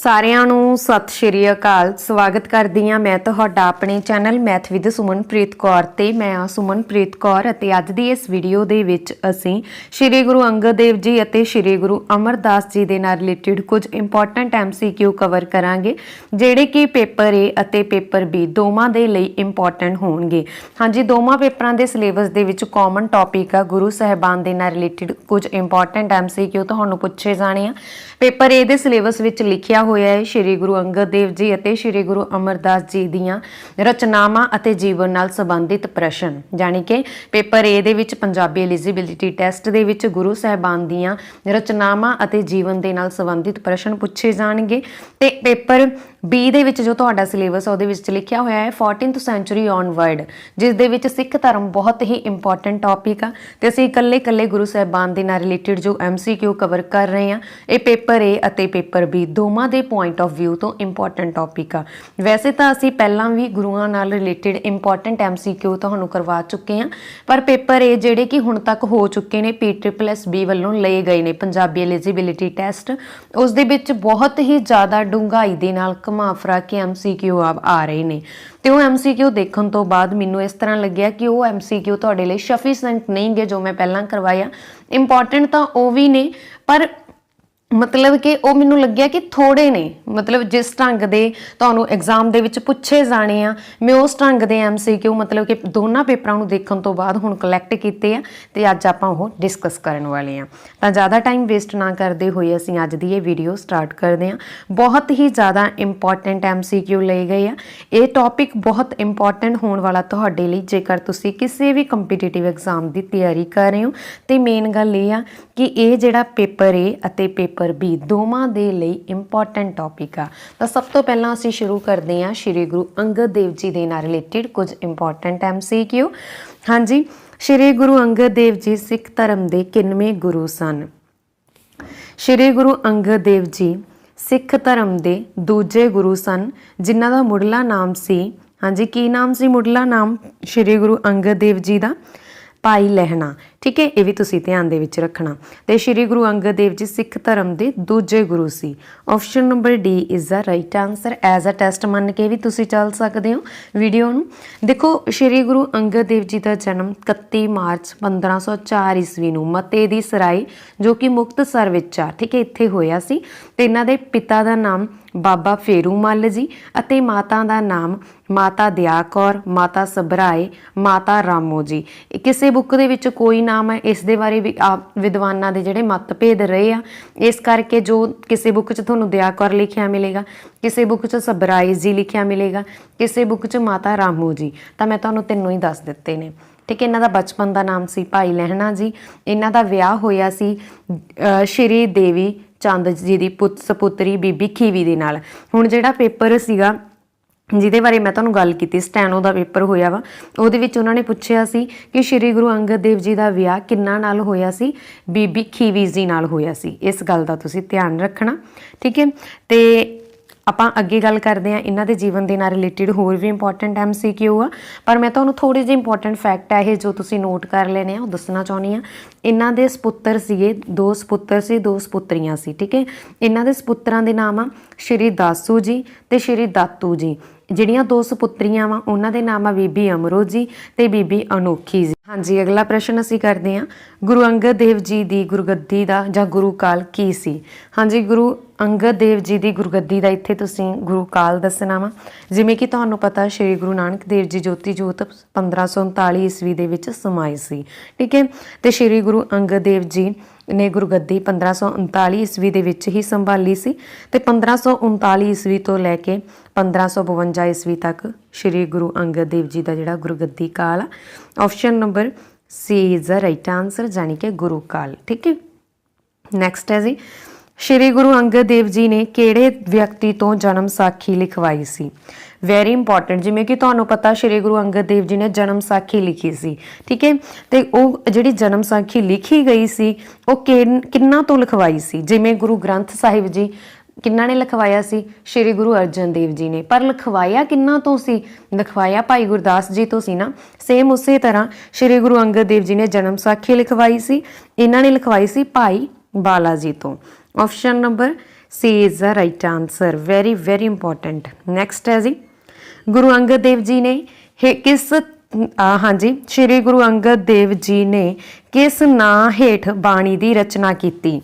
ਸਾਰਿਆਂ ਨੂੰ ਸਤਿ ਸ਼੍ਰੀ ਅਕਾਲ। ਸਵਾਗਤ ਕਰਦੀ ਹਾਂ ਮੈਂ ਤੁਹਾਡਾ ਆਪਣੇ channel math with Sumanpreet Kaur ਤੇ। ਮੈਂ ਆ ਸੁਮਨਪ੍ਰੀਤ ਕੌਰ ਅਤੇ ਅੱਜ ਦੀ ਇਸ ਵੀਡੀਓ ਦੇ ਵਿੱਚ ਅਸੀਂ ਸ਼੍ਰੀ ਗੁਰੂ ਅੰਗਦ ਦੇਵ ਜੀ ਅਤੇ ਸ਼੍ਰੀ ਗੁਰੂ ਅਮਰਦਾਸ ਜੀ ਦੇ ਨਾਲ ਰਿਲੇਟਡ ਕੁਝ ਇੰਪੋਰਟੈਂਟ ਐਮਸੀਕਿਊ ਕਵਰ ਕਰਾਂਗੇ, ਜਿਹੜੇ ਕਿ ਪੇਪਰ A ਅਤੇ ਪੇਪਰ B ਦੋਵਾਂ ਦੇ ਲਈ ਇੰਪੋਰਟੈਂਟ ਹੋਣਗੇ। ਹਾਂਜੀ, ਦੋਵਾਂ ਪੇਪਰਾਂ ਦੇ ਸਿਲੇਬਸ ਦੇ ਵਿੱਚ ਕਾਮਨ ਟੌਪਿਕ ਆ। ਗੁਰੂ ਸਾਹਿਬਾਨ ਦੇ ਨਾਲ ਰਿਲੇਟਡ ਕੁਝ ਇੰਪੋਰਟੈਂਟ ਐਮਸੀਕਿਊ ਤੁਹਾਨੂੰ ਪੁੱਛੇ ਜਾਣੇ ਆ। ਪੇਪਰ A ਦੇ ਸਿਲੇਬਸ ਵਿੱਚ ਲਿਖਿਆ ਹੋਇਆ ਹੈ ਸ਼੍ਰੀ ਗੁਰੂ ਅੰਗਦ ਦੇਵ ਜੀ ਅਤੇ ਸ਼੍ਰੀ ਗੁਰੂ ਅਮਰਦਾਸ ਜੀ ਦੀਆਂ ਰਚਨਾਵਾਂ ਅਤੇ ਜੀਵਨ ਨਾਲ ਸੰਬੰਧਿਤ ਪ੍ਰਸ਼ਨ। ਯਾਨੀ ਕਿ ਪੇਪਰ ਏ ਦੇ ਵਿੱਚ ਪੰਜਾਬੀ ਐਲੀਜੀਬਿਲਿਟੀ ਟੈਸਟ ਦੇ ਵਿੱਚ ਗੁਰੂ ਸਾਹਿਬਾਨ ਦੀਆਂ ਰਚਨਾਵਾਂ ਅਤੇ ਜੀਵਨ ਦੇ ਨਾਲ ਸੰਬੰਧਿਤ ਪ੍ਰਸ਼ਨ ਪੁੱਛੇ ਜਾਣਗੇ ਤੇ ਪੇਪਰ ਬੀ ਦੇ ਵਿੱਚ ਜੋ ਤੁਹਾਡਾ ਸਿਲੇਬਸ ਹੈ ਉਹਦੇ ਵਿੱਚ ਲਿਖਿਆ ਹੋਇਆ ਹੈ 14th ਸੈਂਚੁਰੀ ਔਨਵਰਡ ਜਿਸ ਦੇ ਵਿੱਚ ਸਿੱਖ ਧਰਮ ਬਹੁਤ ਹੀ ਇੰਪੋਰਟੈਂਟ ਟੌਪਿਕ ਆ। ਤੇ ਅਸੀਂ ਇਕੱਲੇ-ਇਕੱਲੇ ਗੁਰੂ ਸਾਹਿਬਾਨ ਦੇ ਨਾਲ ਰਿਲੇਟਡ ਜੋ MCQ ਕਵਰ ਕਰ ਰਹੇ ਹਾਂ, ਇਹ ਪੇਪਰ A ਅਤੇ ਪੇਪਰ B ਦੋਵਾਂ ਦੇ ਪੁਆਇੰਟ ਆਫ View ਤੋਂ ਇੰਪੋਰਟੈਂਟ ਟੌਪਿਕ ਆ। ਵੈਸੇ ਤਾਂ ਅਸੀਂ ਪਹਿਲਾਂ ਵੀ ਗੁਰੂਆਂ ਨਾਲ ਰਿਲੇਟਡ ਇੰਪੋਰਟੈਂਟ MCQ ਤੁਹਾਨੂੰ ਕਰਵਾ ਚੁੱਕੇ ਹਾਂ, ਪਰ ਪੇਪਰ A ਜਿਹੜੇ ਕਿ ਹੁਣ ਤੱਕ ਹੋ ਚੁੱਕੇ ਨੇ PSSB ਵੱਲੋਂ ਲਏ ਗਏ ਨੇ, ਪੰਜਾਬੀ ਐਲੀਜੀਬਿਲਿਟੀ ਟੈਸਟ ਉਸ ਦੇ ਵਿੱਚ ਬਹੁਤ ਹੀ ਜ਼ਿਆਦਾ ਡੂੰਘਾਈ ਦੇ ਨਾਲ ਘੁਮਾ ਫਰਾ ਕੇ MCQ ਆ ਆ ਰਹੇ ਨੇ। ਤੇ ਉਹ MCQ ਦੇਖਣ ਤੋਂ ਬਾਅਦ ਮੈਨੂੰ ਇਸ ਤਰ੍ਹਾਂ ਲੱਗਿਆ ਕਿ ਉਹ MCQ ਤੁਹਾਡੇ ਲਈ ਸਫੀਸ਼ੀਐਂਟ ਨਹੀਂਗੇ ਜੋ ਮੈਂ ਪਹਿਲਾਂ ਕਰਵਾਇਆ। ਇੰਪੋਰਟੈਂਟ ਤਾਂ ਉਹ ਵੀ ਨੇ, ਪਰ ਮਤਲਬ ਕਿ ਉਹ ਮੈਨੂੰ ਲੱਗਿਆ ਕਿ ਥੋੜੇ ਨੇ। ਮਤਲਬ ਜਿਸ ਢੰਗ ਦੇ ਤੁਹਾਨੂੰ ਐਗਜ਼ਾਮ ਦੇ ਵਿੱਚ ਪੁੱਛੇ ਜਾਣੇ ਆ, ਮੈਂ ਉਸ ਢੰਗ ਦੇ ਐਮਸੀਕਿਊ ਮਤਲਬ ਕਿ ਦੋਨਾਂ ਪੇਪਰਾਂ ਨੂੰ ਦੇਖਣ ਤੋਂ ਬਾਅਦ ਹੁਣ ਕਲੈਕਟ ਕੀਤੇ ਆ ਤੇ ਅੱਜ ਆਪਾਂ ਉਹ ਡਿਸਕਸ ਕਰਨ ਵਾਲੇ ਆ। ਤਾਂ ਜ਼ਿਆਦਾ ਟਾਈਮ ਵੇਸਟ ਨਾ ਕਰਦੇ ਹੋਏ ਅਸੀਂ ਅੱਜ ਦੀ ਇਹ ਵੀਡੀਓ ਸਟਾਰਟ ਕਰਦੇ ਆ। ਬਹੁਤ ਹੀ ਜ਼ਿਆਦਾ ਇੰਪੋਰਟੈਂਟ ਐਮਸੀਕਿਊ ਲਏ ਗਏ ਆ। ਇਹ ਟੌਪਿਕ ਬਹੁਤ ਇੰਪੋਰਟੈਂਟ ਹੋਣ ਵਾਲਾ ਤੁਹਾਡੇ ਲਈ, ਜੇਕਰ ਤੁਸੀਂ ਕਿਸੇ ਵੀ ਕੰਪੀਟੀਟਿਵ ਐਗਜ਼ਾਮ ਦੀ ਤਿਆਰੀ ਕਰ ਰਹੇ ਹੋ। ਤੇ ਮੇਨ ਗੱਲ ਇਹ ਆ ਕਿ ਇਹ ਜਿਹੜਾ ਪੇਪਰ ਏ ਅਤੇ ਪੇਪਰ B ਦੋਵਾਂ ਦੇ ਲਈ ਇੰਪੋਰਟੈਂਟ ਟੌਪਿਕ ਆ। ਤਾਂ ਸਭ ਤੋਂ ਪਹਿਲਾਂ ਅਸੀਂ ਸ਼ੁਰੂ ਕਰਦੇ ਹਾਂ ਸ਼੍ਰੀ ਗੁਰੂ ਅੰਗਦ ਦੇਵ ਜੀ ਦੇ ਨਾਲ ਰਿਲੇਟਡ ਕੁਝ ਇੰਪੋਰਟੈਂਟ MCQ ਹਾਂਜੀ, ਸ਼੍ਰੀ ਗੁਰੂ ਅੰਗਦ ਦੇਵ ਜੀ ਸਿੱਖ ਧਰਮ ਦੇ ਕਿੰਨਵੇਂ ਗੁਰੂ ਸਨ? ਸ਼੍ਰੀ ਗੁਰੂ ਅੰਗਦ ਦੇਵ ਜੀ ਸਿੱਖ ਧਰਮ ਦੇ ਦੂਜੇ ਗੁਰੂ ਸਨ, ਜਿਨ੍ਹਾਂ ਦਾ ਮੁੱਢਲਾ ਨਾਮ ਸੀ, ਹਾਂਜੀ, ਕੀ ਨਾਮ ਸੀ ਮੁੱਢਲਾ ਨਾਮ? ਸ਼੍ਰੀ ਗੁਰੂ ਅੰਗਦ ਦੇਵ ਜੀ ਦਾ? ਭਾਈ ਲਹਿਣਾ। ਠੀਕ ਹੈ, ਇਹ ਵੀ ਤੁਸੀਂ ਧਿਆਨ ਦੇ ਵਿੱਚ ਰੱਖਣਾ। ਤੇ ਸ਼੍ਰੀ ਗੁਰੂ ਅੰਗਦ ਦੇਵ ਜੀ ਸਿੱਖ ਧਰਮ ਦੇ ਦੂਜੇ ਗੁਰੂ ਸੀ। Option number D is the right answer as a test ਮੰਨ ਕੇ ਵੀ ਤੁਸੀਂ ਚੱਲ ਸਕਦੇ ਹੋ ਵੀਡੀਓ ਨੂੰ। ਦੇਖੋ, ਸ਼੍ਰੀ ਗੁਰੂ ਅੰਗਦ ਦੇਵ ਜੀ ਦਾ ਜਨਮ 31 ਮਾਰਚ 1504 ਈਸਵੀ ਨੂੰ ਮਤੇ ਦੀ ਸਰਾਈ, ਜੋ ਕਿ ਮੁਕਤਸਰ ਵਿੱਚ ਆ, ਠੀਕ ਹੈ, ਇੱਥੇ ਹੋਇਆ ਸੀ। ਤੇ ਇਹਨਾਂ ਦੇ ਪਿਤਾ ਦਾ ਨਾਮ ਬਾਬਾ ਫੇਰੂ ਮੱਲ ਜੀ ਅਤੇ ਮਾਤਾ ਦਾ ਨਾਮ ਮਾਤਾ ਦਿਆ ਕੌਰ ਮਾਤਾ ਸਬਰਾਏ ਮਾਤਾ ਰਾਮੋ ਜੀ। ਕਿਸੇ ਬੁੱਕ ਦੇ ਵਿੱਚ ਕੋਈ ਨਾਮ ਹੈ, ਇਸ ਦੇ ਬਾਰੇ ਵੀ ਆਪ ਵਿਦਵਾਨਾਂ ਦੇ ਜਿਹੜੇ ਮਤਭੇਦ ਰਹੇ ਆ। ਇਸ ਕਰਕੇ ਜੋ ਕਿਸੇ ਬੁੱਕ 'ਚ ਤੁਹਾਨੂੰ ਦਿਆ ਕੌਰ ਲਿਖਿਆ ਮਿਲੇਗਾ, ਕਿਸੇ ਬੁੱਕ 'ਚ ਸਬਰਾਈਜ਼ ਜੀ ਲਿਖਿਆ ਮਿਲੇਗਾ, ਕਿਸੇ ਬੁੱਕ 'ਚ ਮਾਤਾ ਰਾਮੂ ਜੀ, ਤਾਂ ਮੈਂ ਤੁਹਾਨੂੰ ਤਿੰਨੋਂ ਹੀ ਦੱਸ ਦਿੱਤੇ ਨੇ। ਠੀਕ, ਇਹਨਾਂ ਦਾ ਬਚਪਨ ਦਾ ਨਾਮ ਸੀ ਭਾਈ ਲਹਿਣਾ ਜੀ, ਇਹਨਾਂ ਦਾ ਵਿਆਹ ਹੋਇਆ ਸੀ ਸ਼੍ਰੀ ਦੇਵੀ ਚੰਦ ਜੀ ਦੀ ਪੁੱਤ ਸਪੁੱਤਰੀ ਬੀਬੀ ਖੀਵੀ ਦੇ ਨਾਲ। ਹੁਣ ਜਿਹੜਾ ਪੇਪਰ ਸੀਗਾ ਜਿਹਦੇ ਬਾਰੇ ਮੈਂ ਤੁਹਾਨੂੰ ਗੱਲ ਕੀਤੀ, ਸਟੈਨੋ ਦਾ ਪੇਪਰ ਹੋਇਆ ਵਾ। ਉਹਦੇ ਵਿੱਚ ਉਹਨਾਂ ਨੇ ਪੁੱਛਿਆ ਸੀ ਕਿ ਸ਼੍ਰੀ ਗੁਰੂ ਅੰਗਦ ਦੇਵ ਜੀ ਦਾ ਵਿਆਹ ਕਿੰਨਾ ਨਾਲ ਹੋਇਆ ਸੀ? ਬੀਬੀ ਖੀਵੀ ਜੀ ਨਾਲ ਹੋਇਆ ਸੀ। ਇਸ ਗੱਲ ਦਾ ਤੁਸੀਂ ਧਿਆਨ ਰੱਖਣਾ, ਠੀਕ ਹੈ? ਤੇ ਆਪਾਂ ਅੱਗੇ ਗੱਲ ਕਰਦੇ ਹਾਂ, ਇਹਨਾਂ ਦੇ ਜੀਵਨ ਦੇ ਨਾਲ ਰਿਲੇਟਡ ਹੋਰ ਵੀ ਇੰਪੋਰਟੈਂਟ ਐਮਸੀਕਿਊ ਆ। ਪਰ ਮੈਂ ਤੁਹਾਨੂੰ ਥੋੜੇ ਜਿਹੇ ਇੰਪੋਰਟੈਂਟ ਫੈਕਟ ਆ, ਇਹ ਜੋ ਤੁਸੀਂ ਨੋਟ ਕਰ ਲੈਣੇ ਆ, ਉਹ ਦੱਸਣਾ ਚਾਹੁੰਦੀ ਆ ਇਹਨਾਂ ਦੇ ਸੁਪੁੱਤਰ ਸੀਗੇ, ਦੋ ਸੁਪੁੱਤਰ ਸੀ, ਦੋ ਸੁਪੁੱਤਰੀਆਂ ਸੀ, ਠੀਕ ਹੈ? ਇਹਨਾਂ ਦੇ ਸੁਪੁੱਤਰਾਂ ਦੇ ਨਾਮ ਆ ਸ਼੍ਰੀ ਦਾਸੂ ਜੀ ਤੇ ਸ਼੍ਰੀ ਦਾਤੂ ਜੀ। ਜਿਹੜੀਆਂ ਦੋ ਸੁਪੁੱਤਰੀਆਂ ਵਾ, ਉਹਨਾਂ ਦੇ ਨਾਮ ਆ ਬੀਬੀ ਅਮਰੋ ਜੀ ਤੇ ਬੀਬੀ ਅਨੋਖੀ ਜੀ। ਹਾਂਜੀ, ਅਗਲਾ ਪ੍ਰਸ਼ਨ ਅਸੀਂ ਕਰਦੇ ਹਾਂ। ਗੁਰੂ ਅੰਗਦ ਦੇਵ ਜੀ ਦੀ ਗੁਰਗੱਦੀ ਦਾ ਜਾਂ ਗੁਰੂ ਕਾਲ ਕੀ ਸੀ? ਹਾਂਜੀ, ਗੁਰੂ ਅੰਗਦ ਦੇਵ ਜੀ ਦੀ ਗੁਰਗੱਦੀ ਦਾ ਇੱਥੇ ਤੁਸੀਂ ਗੁਰੂ ਕਾਲ ਦੱਸਣਾ ਵਾ। ਜਿਵੇਂ ਕਿ ਤੁਹਾਨੂੰ ਪਤਾ, ਸ਼੍ਰੀ ਗੁਰੂ ਨਾਨਕ ਦੇਵ ਜੀ ਜੋਤੀ ਜੋਤ 1539 ਈਸਵੀ ਦੇ ਵਿੱਚ ਸਮਾਏ ਸੀ। ਠੀਕ ਹੈ? ਤੇ ਸ਼੍ਰੀ ਗੁਰੂ ਅੰਗਦ ਦੇਵ ਜੀ ਨੇ ਗੁਰਗੱਦੀ 1539 ਈਸਵੀ ਦੇ ਵਿੱਚ ਹੀ ਸੰਭਾਲੀ ਸੀ। ਤੇ 1539 ਈਸਵੀ ਤੋਂ ਲੈ ਕੇ 1552 ਈਸਵੀ ਤੱਕ ਸ਼੍ਰੀ ਗੁਰੂ ਅੰਗਦ ਦੇਵ ਜੀ ਦਾ ਜਿਹੜਾ ਗੁਰਗੱਦੀ ਕਾਲ ਆ option number C is the right answer ਜਾਨੀ ਕਿ ਗੁਰੂ ਕਾਲ, ਠੀਕ ਹੈ? ਨੈਕਸਟ ਹੈ ਜੀ, ਸ਼੍ਰੀ ਗੁਰੂ ਅੰਗਦ ਦੇਵ ਜੀ ਨੇ ਕਿਹੜੇ ਵਿਅਕਤੀ ਤੋਂ ਜਨਮ ਸਾਖੀ ਲਿਖਵਾਈ ਸੀ? ਵੈਰੀ ਇੰਪੋਰਟੈਂਟ ਜਿਵੇਂ ਕਿ ਤੁਹਾਨੂੰ ਪਤਾ ਸ਼੍ਰੀ ਗੁਰੂ ਅੰਗਦ ਦੇਵ ਜੀ ਨੇ ਜਨਮ ਸਾਖੀ ਲਿਖੀ ਸੀ, ਠੀਕ ਹੈ? ਤੇ ਉਹ ਜਿਹੜੀ ਜਨਮ ਸਾਖੀ ਲਿਖੀ ਗਈ ਸੀ, ਉਹ ਕਿਨ- ਕਿੰਨਾਂ ਤੋਂ ਲਿਖਵਾਈ ਸੀ? ਜਿਵੇਂ ਗੁਰੂ ਗ੍ਰੰਥ ਸਾਹਿਬ ਜੀ ਕਿੰਨਾਂ ਨੇ ਲਿਖਵਾਇਆ ਸੀ? ਸ਼੍ਰੀ ਗੁਰੂ ਅਰਜਨ ਦੇਵ ਜੀ ਨੇ। ਪਰ ਲਿਖਵਾਇਆ ਕਿੰਨਾਂ ਤੋਂ ਸੀ? ਲਿਖਵਾਇਆ ਭਾਈ ਗੁਰਦਾਸ ਜੀ ਤੋਂ ਸੀ ਨਾ। ਸੇਮ ਉਸੇ ਤਰ੍ਹਾਂ ਸ਼੍ਰੀ ਗੁਰੂ ਅੰਗਦ ਦੇਵ ਜੀ ਨੇ ਜਨਮ ਸਾਖੀ ਲਿਖਵਾਈ ਸੀ। ਇਹਨਾਂ ਨੇ ਲਿਖਵਾਈ ਸੀ ਭਾਈ ਬਾਲਾ ਜੀ ਤੋਂ। Option number C is the right answer very very important next ਹੈ ਜੀ। ਗੁਰੂ ਅੰਗਦ ਦੇਵ ਜੀ ਨੇ ਹੇ ਕਿਸ ਹਾਂਜੀ। ਸ੍ਰੀ ਗੁਰੂ ਅੰਗਦ ਦੇਵ ਜੀ ਨੇ ਕਿਸ ਨਾਂ ਹੇਠ ਬਾਣੀ ਦੀ ਰਚਨਾ ਕੀਤੀ?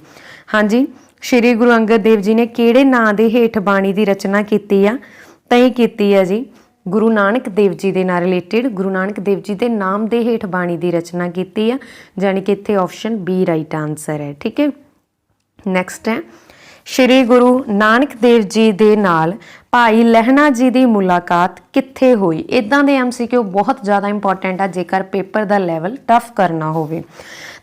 ਹਾਂਜੀ। ਸ੍ਰੀ ਗੁਰੂ ਅੰਗਦ ਦੇਵ ਜੀ ਨੇ ਕਿਹੜੇ ਨਾਂ ਦੇ ਹੇਠ ਬਾਣੀ ਦੀ ਰਚਨਾ ਕੀਤੀ ਆ? ਤਾਂ ਇਹ ਕੀਤੀ ਹੈ ਜੀ, ਗੁਰੂ ਨਾਨਕ ਦੇਵ ਜੀ ਦੇ ਨਾਲ ਰਿਲੇਟਡ ਗੁਰੂ ਨਾਨਕ ਦੇਵ ਜੀ ਦੇ ਨਾਮ ਦੇ ਹੇਠ ਬਾਣੀ ਦੀ ਰਚਨਾ ਕੀਤੀ ਆ, ਜਾਣੀ ਕਿ ਇੱਥੇ ਆਪਸ਼ਨ ਬੀ ਰਾਈਟ ਆਨਸਰ ਹੈ, ਠੀਕ ਹੈ? ਨੈਕਸਟ ਹੈ, ਸ਼੍ਰੀ ਗੁਰੂ ਨਾਨਕ ਦੇਵ ਜੀ ਦੇ ਨਾਲ ਭਾਈ ਲਹਿਣਾ ਜੀ ਦੀ ਮੁਲਾਕਾਤ ਕਿੱਥੇ ਹੋਈ? ਇਦਾਂ ਦੇ ਐਮਸੀਕਿਊ ਬਹੁਤ ਜ਼ਿਆਦਾ ਇੰਪੋਰਟੈਂਟ ਆ, ਜੇਕਰ ਪੇਪਰ ਦਾ ਲੈਵਲ ਟਫ ਕਰਨਾ ਹੋਵੇ।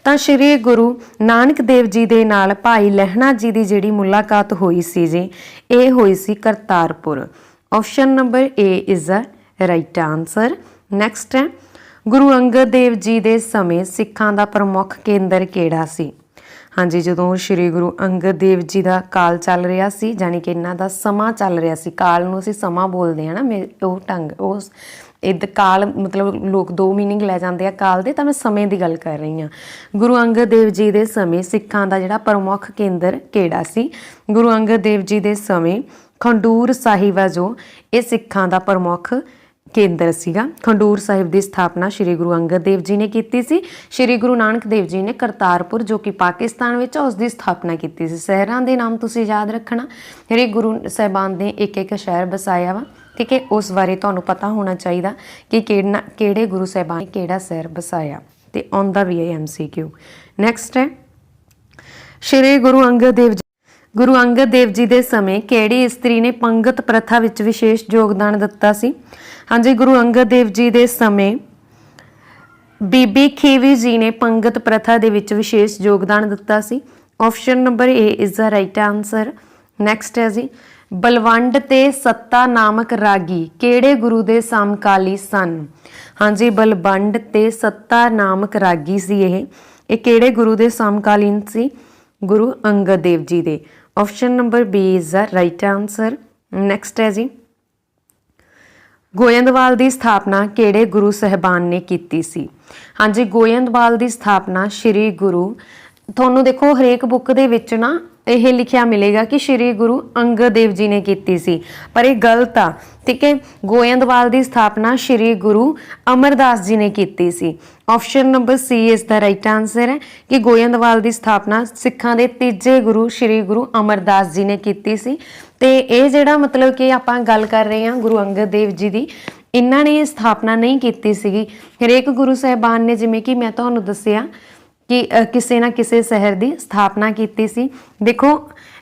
ਤਾਂ ਸ਼੍ਰੀ ਗੁਰੂ ਨਾਨਕ ਦੇਵ ਜੀ ਦੇ ਨਾਲ ਭਾਈ ਲਹਿਣਾ ਜੀ ਦੀ ਜਿਹੜੀ ਮੁਲਾਕਾਤ ਹੋਈ ਸੀ ਜੀ, ਇਹ ਹੋਈ ਸੀ Kartarpur. Option number A is a right answer next ਹੈ, ਗੁਰੂ ਅੰਗਦ ਦੇਵ ਜੀ ਦੇ ਸਮੇਂ ਸਿੱਖਾਂ ਦਾ ਪ੍ਰਮੁੱਖ ਕੇਂਦਰ ਕਿਹੜਾ ਸੀ? ਹਾਂਜੀ, ਜਦੋਂ ਸ੍ਰੀ ਗੁਰੂ ਅੰਗਦ ਦੇਵ ਜੀ ਦਾ ਕਾਲ ਚੱਲ ਰਿਹਾ ਸੀ ਜਾਨੀ ਕਿ ਇਹਨਾਂ ਦਾ ਸਮਾਂ ਚੱਲ ਰਿਹਾ ਸੀ, ਕਾਲ ਨੂੰ ਅਸੀਂ ਸਮਾਂ ਬੋਲਦੇ ਹਾਂ ਨਾ, ਮੇ- ਉਹ ਢੰਗ ਉਸ ਇਦ ਕਾਲ, ਮਤਲਬ ਲੋਕ ਦੋ ਮੀਨਿੰਗ ਲੈ ਜਾਂਦੇ ਆ ਕਾਲ ਦੇ, ਤਾਂ ਮੈਂ ਸਮੇਂ ਦੀ ਗੱਲ ਕਰ ਰਹੀ ਹਾਂ। ਗੁਰੂ ਅੰਗਦ ਦੇਵ ਜੀ ਦੇ ਸਮੇਂ ਸਿੱਖਾਂ ਦਾ ਜਿਹੜਾ ਪ੍ਰਮੁੱਖ ਕੇਂਦਰ ਕਿਹੜਾ ਸੀ? ਗੁਰੂ ਅੰਗਦ ਦੇਵ ਜੀ ਦੇ ਸਮੇਂ ਖੰਡੂਰ ਸਾਹਿਬ ਆ ਜੋ ਇਹ ਸਿੱਖਾਂ ਦਾ ਪ੍ਰਮੁੱਖ ਕੇਂਦਰ ਸੀਗਾ। ਖੰਡੂਰ ਸਾਹਿਬ ਦੀ ਸਥਾਪਨਾ ਸ੍ਰੀ ਗੁਰੂ ਅੰਗਦ ਦੇਵ ਜੀ ਨੇ ਕੀਤੀ ਸੀ। ਸ੍ਰੀ ਗੁਰੂ ਨਾਨਕ ਦੇਵ ਜੀ ਨੇ ਕਰਤਾਰਪੁਰ, ਜੋ ਕਿ ਪਾਕਿਸਤਾਨ ਵਿੱਚ ਆ, ਉਸ ਦੀ ਸਥਾਪਨਾ ਕੀਤੀ ਸੀ। ਸ਼ਹਿਰਾਂ ਦੇ ਨਾਮ ਤੁਸੀਂ ਯਾਦ ਰੱਖਣਾ। ਜਿਹੜੇ ਗੁਰੂ ਸਾਹਿਬਾਨ ਨੇ ਇੱਕ ਇੱਕ ਸ਼ਹਿਰ ਬਸਾਇਆ ਵਾ। ਠੀਕ ਹੈ, ਉਸ ਬਾਰੇ ਤੁਹਾਨੂੰ ਪਤਾ ਹੋਣਾ ਚਾਹੀਦਾ ਕਿ ਕਿਹੜਾ ਕਿਹੜੇ ਗੁਰੂ ਸਾਹਿਬਾਨ ਨੇ ਕਿਹੜਾ ਸ਼ਹਿਰ ਬਸਾਇਆ ਤੇ ਆਉਂਦਾ ਵੀ ਹੈ ਐਮਸੀਕਿਊ ਨੈਕਸਟ ਹੈ, ਸ਼੍ਰੀ ਗੁਰੂ ਅੰਗਦ ਦੇਵ ਜੀ ਗੁਰੂ ਅੰਗਦ ਦੇਵ ਜੀ ਦੇ ਸਮੇਂ ਕਿਹੜੀ ਇਸਤਰੀ ਨੇ ਪੰਗਤ ਪ੍ਰਥਾ ਵਿੱਚ ਵਿਸ਼ੇਸ਼ ਯੋਗਦਾਨ ਦਿੱਤਾ ਸੀ? ਹਾਂਜੀ, ਗੁਰੂ ਅੰਗਦ ਦੇਵ ਜੀ ਦੇ ਸਮੇਂ ਬੀਬੀ ਖੀਵੀ ਜੀ ਨੇ ਪੰਗਤ ਪ੍ਰਥਾ ਦੇ ਵਿੱਚ ਵਿਸ਼ੇਸ਼ ਯੋਗਦਾਨ ਦਿੱਤਾ ਸੀ। Option number A is the right answer next ਹੈ ਜੀ ਬਲਵੰਡ ਤੇ ਸੱਤਾ ਨਾਮਕ ਰਾਗੀ ਕਿਹੜੇ ਗੁਰੂ ਦੇ ਸਮਕਾਲੀ ਸਨ? ਹਾਂਜੀ, ਬਲਵੰਡ ਤੇ ਸੱਤਾ ਨਾਮਕ ਰਾਗੀ ਸੀ ਇਹ। ਇਹ ਕਿਹੜੇ ਗੁਰੂ ਦੇ ਸਮਕਾਲੀਨ ਸੀ? ਗੁਰੂ ਅੰਗਦ ਦੇਵ ਜੀ ਦੇ। Option number B is the right answer next ਹੈ ਜੀ। ਗੋਇੰਦਵਾਲ ਦੀ ਸਥਾਪਨਾ ਕਿਹੜੇ ਗੁਰੂ ਸਹਿਬਾਨ ਨੇ ਕੀਤੀ ਸੀ? ਹਾਂਜੀ, ਗੋਇੰਦਵਾਲ ਦੀ ਸਥਾਪਨਾ ਸ੍ਰੀ ਗੁਰੂ। ਤੁਹਾਨੂੰ ਦੇਖੋ, ਹਰੇਕ ਬੁੱਕ ਦੇ ਵਿੱਚ ਨਾ ਇਹ ਲਿਖਿਆ ਮਿਲੇਗਾ ਕਿ ਸ੍ਰੀ ਗੁਰੂ ਅੰਗਦ ਦੇਵ ਜੀ ਨੇ ਕੀਤੀ ਸੀ। ਪਰ ਇਹ ਗਲਤ ਆ, ਠੀਕ ਹੈ? ਗੋਇੰਦਵਾਲ ਦੀ ਸਥਾਪਨਾ ਸ੍ਰੀ ਗੁਰੂ ਅਮਰਦਾਸ ਜੀ ਨੇ ਕੀਤੀ ਸੀ। ਆਪਸ਼ਨ ਨੰਬਰ ਸੀ ਇਸ ਦਾ ਰਾਈਟ ਆਨਸਰ ਹੈ ਕਿ ਗੋਇੰਦਵਾਲ ਦੀ ਸਥਾਪਨਾ ਸਿੱਖਾਂ ਦੇ ਤੀਜੇ ਗੁਰੂ ਸ੍ਰੀ ਗੁਰੂ ਅਮਰਦਾਸ ਜੀ ਨੇ ਕੀਤੀ ਸੀ। ਤੇ ਇਹ ਜਿਹੜਾ ਮਤਲਬ ਕਿ ਆਪਾਂ ਗੱਲ ਕਰ ਰਹੇ ਹਾਂ ਗੁਰੂ ਅੰਗਦ ਦੇਵ ਜੀ ਦੀ, ਇਹਨਾਂ ਨੇ ਇਹ ਸਥਾਪਨਾ ਨਹੀਂ ਕੀਤੀ ਸੀਗੀ। ਹਰੇਕ ਗੁਰੂ ਸਾਹਿਬਾਨ ਨੇ ਜਿਵੇਂ ਕਿ ਮੈਂ ਤੁਹਾਨੂੰ ਦੱਸਿਆ ਕਿ ਕਿਸੇ ਨਾ ਕਿਸੇ ਸ਼ਹਿਰ ਦੀ ਸਥਾਪਨਾ ਕੀਤੀ ਸੀ। ਦੇਖੋ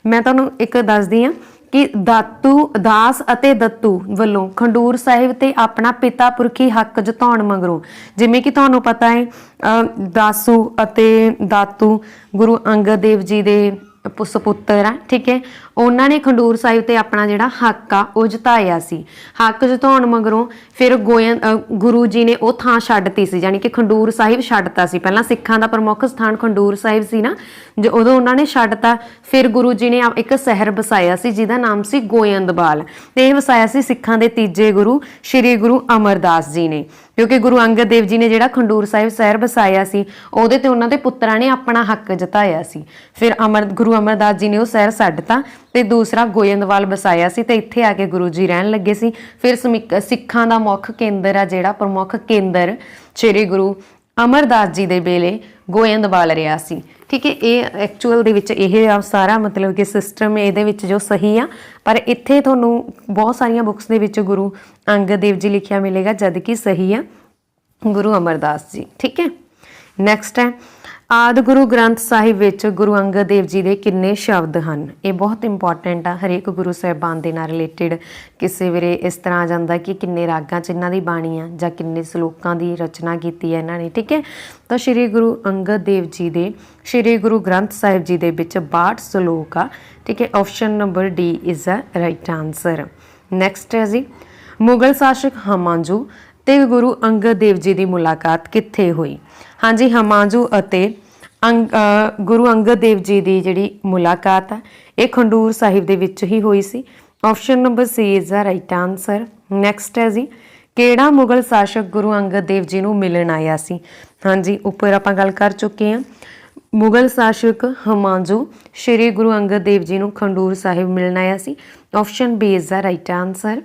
ਮੈਂ ਤੁਹਾਨੂੰ ਇੱਕ ਦੱਸਦੀ ਹਾਂ ਕਿ ਦਾਤੂ ਦਾਸ ਅਤੇ ਦੱਤੂ ਵੱਲੋਂ ਖੰਡੂਰ ਸਾਹਿਬ ਤੇ ਆਪਣਾ ਪਿਤਾ ਪੁਰਖੀ ਹੱਕ ਜਤਾਉਣ ਮਗਰੋਂ ਜਿਵੇਂ ਕਿ ਤੁਹਾਨੂੰ ਪਤਾ ਹੈ ਅ, ਦਾਸੂ ਅਤੇ ਦਾਤੂ ਗੁਰੂ ਅੰਗਦ ਦੇਵ ਜੀ ਦੇ ਪੁ- ਸਪੁੱਤਰ ਆ ਠੀਕ ਹੈ? ਉਹਨਾਂ ਨੇ ਖੰਡੂਰ ਸਾਹਿਬ ਤੇ ਆਪਣਾ ਜਿਹੜਾ ਹੱਕ ਆ, ਉਹ ਜਤਾਇਆ ਸੀ। ਹੱਕ ਜਤਾਉਣ ਮਗਰੋਂ ਫਿਰ ਗੋਇੰ ਗੁਰੂ ਜੀ ਨੇ ਉਹ ਥਾਂ ਛੱਡਤੀ ਸੀ, ਯਾਨੀ ਕਿ ਖੰਡੂਰ ਸਾਹਿਬ ਛੱਡਤਾ ਸੀ। ਪਹਿਲਾਂ ਸਿੱਖਾਂ ਦਾ ਪ੍ਰਮੁੱਖ ਸਥਾਨ ਖੰਡੂਰ ਸਾਹਿਬ ਸੀ ਨਾ, ਜੋ ਉਦੋਂ ਉਹਨਾਂ ਨੇ ਛੱਡਤਾ, ਫਿਰ ਗੁਰੂ ਜੀ ਨੇ ਇੱਕ ਸ਼ਹਿਰ ਵਸਾਇਆ ਸੀ, ਜਿਹਦਾ ਨਾਮ ਸੀ ਗੋਇੰਦਵਾਲ। ਤੇ ਇਹ ਵਸਾਇਆ ਸੀ ਸਿੱਖਾਂ ਦੇ ਤੀਜੇ ਗੁਰੂ, ਸ੍ਰੀ ਗੁਰੂ ਅਮਰਦਾਸ ਜੀ ਨੇ। ਕਿਉਂਕਿ ਗੁਰੂ ਅੰਗਦ ਦੇਵ ਜੀ ਨੇ ਜਿਹੜਾ ਖੰਡੂਰ ਸਾਹਿਬ ਸ਼ਹਿਰ ਵਸਾਇਆ ਸੀ, ਉਹਦੇ ਤੇ ਉਹਨਾਂ ਦੇ ਪੁੱਤਰਾਂ ਨੇ ਆਪਣਾ ਹੱਕ ਜਤਾਇਆ ਸੀ। ਫਿਰ ਅਮਰ, ਗੁਰੂ ਅਮਰਦਾਸ ਜੀ ਨੇ ਉਹ ਸ਼ਹਿਰ ਛੱਡਤਾ ਤੇ ਦੂਸਰਾ ਗੋਇੰਦਵਾਲ ਵਸਾਇਆ ਸੀ ਤੇ ਇੱਥੇ ਆ ਕੇ ਗੁਰੂ ਜੀ ਰਹਿਣ ਲੱਗੇ ਸੀ। ਫਿਰ ਸਮਿਕ- ਸਿੱਖਾਂ ਦਾ ਮੁੱਖ ਕੇਂਦਰ ਆ ਜਿਹੜਾ, ਪ੍ਰਮੁੱਖ ਕੇਂਦਰ ਸ੍ਰੀ ਗੁਰੂ ਅਮਰਦਾਸ ਜੀ ਦੇ ਵੇਲੇ ਗੋਇੰਦਵਾਲ ਰਿਹਾ ਸੀ। ਠੀਕ ਹੈ, ਇਹ ਐਕਚੁਅਲ ਦੇ ਵਿੱਚ ਇਹ ਆ ਸਾਰਾ ਮਤਲਬ ਕਿ ਸਿਸਟਮ ਇਹਦੇ ਵਿੱਚ ਜੋ ਸਹੀ ਆ। ਪਰ ਇੱਥੇ ਤੁਹਾਨੂੰ ਬਹੁਤ ਸਾਰੀਆਂ ਬੁੱਕਸ ਦੇ ਵਿੱਚ ਗੁਰੂ ਅੰਗਦ ਦੇਵ ਜੀ ਲਿਖਿਆ ਮਿਲੇਗਾ, ਜਦ ਕਿ ਸਹੀ ਆ ਗੁਰੂ ਅਮਰਦਾਸ ਜੀ। ਠੀਕ ਹੈ ਨੈਕਸਟ ਹੈ। ਆਦ ਗੁਰੂ ਗ੍ਰੰਥ ਸਾਹਿਬ ਵਿੱਚ ਗੁਰੂ ਅੰਗਦ ਦੇਵ ਜੀ ਦੇ ਕਿੰਨੇ ਸ਼ਬਦ ਹਨ? ਇਹ ਬਹੁਤ ਇੰਪੋਰਟੈਂਟ ਆ, ਹਰੇਕ ਗੁਰੂ ਸਾਹਿਬਾਨ ਦੇ ਨਾਲ ਰਿਲੇਟਡ ਕਿਸੇ ਵੇਲੇ ਇਸ ਤਰ੍ਹਾਂ ਆ ਜਾਂਦਾ ਕਿ ਕਿੰਨੇ ਰਾਗਾਂ 'ਚ ਇਹਨਾਂ ਦੀ ਬਾਣੀ ਆ ਜਾਂ ਕਿੰਨੇ ਸ਼ਲੋਕਾਂ ਦੀ ਰਚਨਾ ਕੀਤੀ ਹੈ ਇਹਨਾਂ ਨੇ, ਠੀਕ ਹੈ? ਤਾਂ ਸ੍ਰੀ ਗੁਰੂ ਅੰਗਦ ਦੇਵ ਜੀ ਦੇ, ਸ੍ਰੀ ਗੁਰੂ ਗ੍ਰੰਥ ਸਾਹਿਬ ਜੀ ਦੇ ਵਿੱਚ 62 ਸ਼ਲੋਕ ਆ, ਠੀਕ ਹੈ? Option number D is a right answer next ਹੈ ਜੀ, ਮੁਗਲ ਸ਼ਾਸਕ ਹਮਾਂਜੂ ਤੇ ਗੁਰੂ ਅੰਗਦ ਦੇਵ ਜੀ ਦੀ ਮੁਲਾਕਾਤ ਕਿੱਥੇ ਹੋਈ? ਹਾਂਜੀ, ਹਮਾਂਜੂ ਅਤੇ ਅੰਗ ਗੁਰੂ ਅੰਗਦ ਦੇਵ ਜੀ ਦੀ ਜਿਹੜੀ ਮੁਲਾਕਾਤ ਆ, ਇਹ ਖੰਡੂਰ ਸਾਹਿਬ ਦੇ ਵਿੱਚ ਹੀ ਹੋਈ ਸੀ। Option number C is the right answer next ਹੈ ਜੀ, ਕਿਹੜਾ ਮੁਗਲ ਸ਼ਾਸਕ ਗੁਰੂ ਅੰਗਦ ਦੇਵ ਜੀ ਨੂੰ ਮਿਲਣ ਆਇਆ ਸੀ? ਹਾਂਜੀ, ਉੱਪਰ ਆਪਾਂ ਗੱਲ ਕਰ ਚੁੱਕੇ ਹਾਂ। ਮੁਗਲ ਸ਼ਾਸਕ ਹਮਾਂਜੂ ਸ਼੍ਰੀ ਗੁਰੂ ਅੰਗਦ ਦੇਵ ਜੀ ਨੂੰ ਖੰਡੂਰ ਸਾਹਿਬ ਮਿਲਣ ਆਇਆ ਸੀ। Option B is the right answer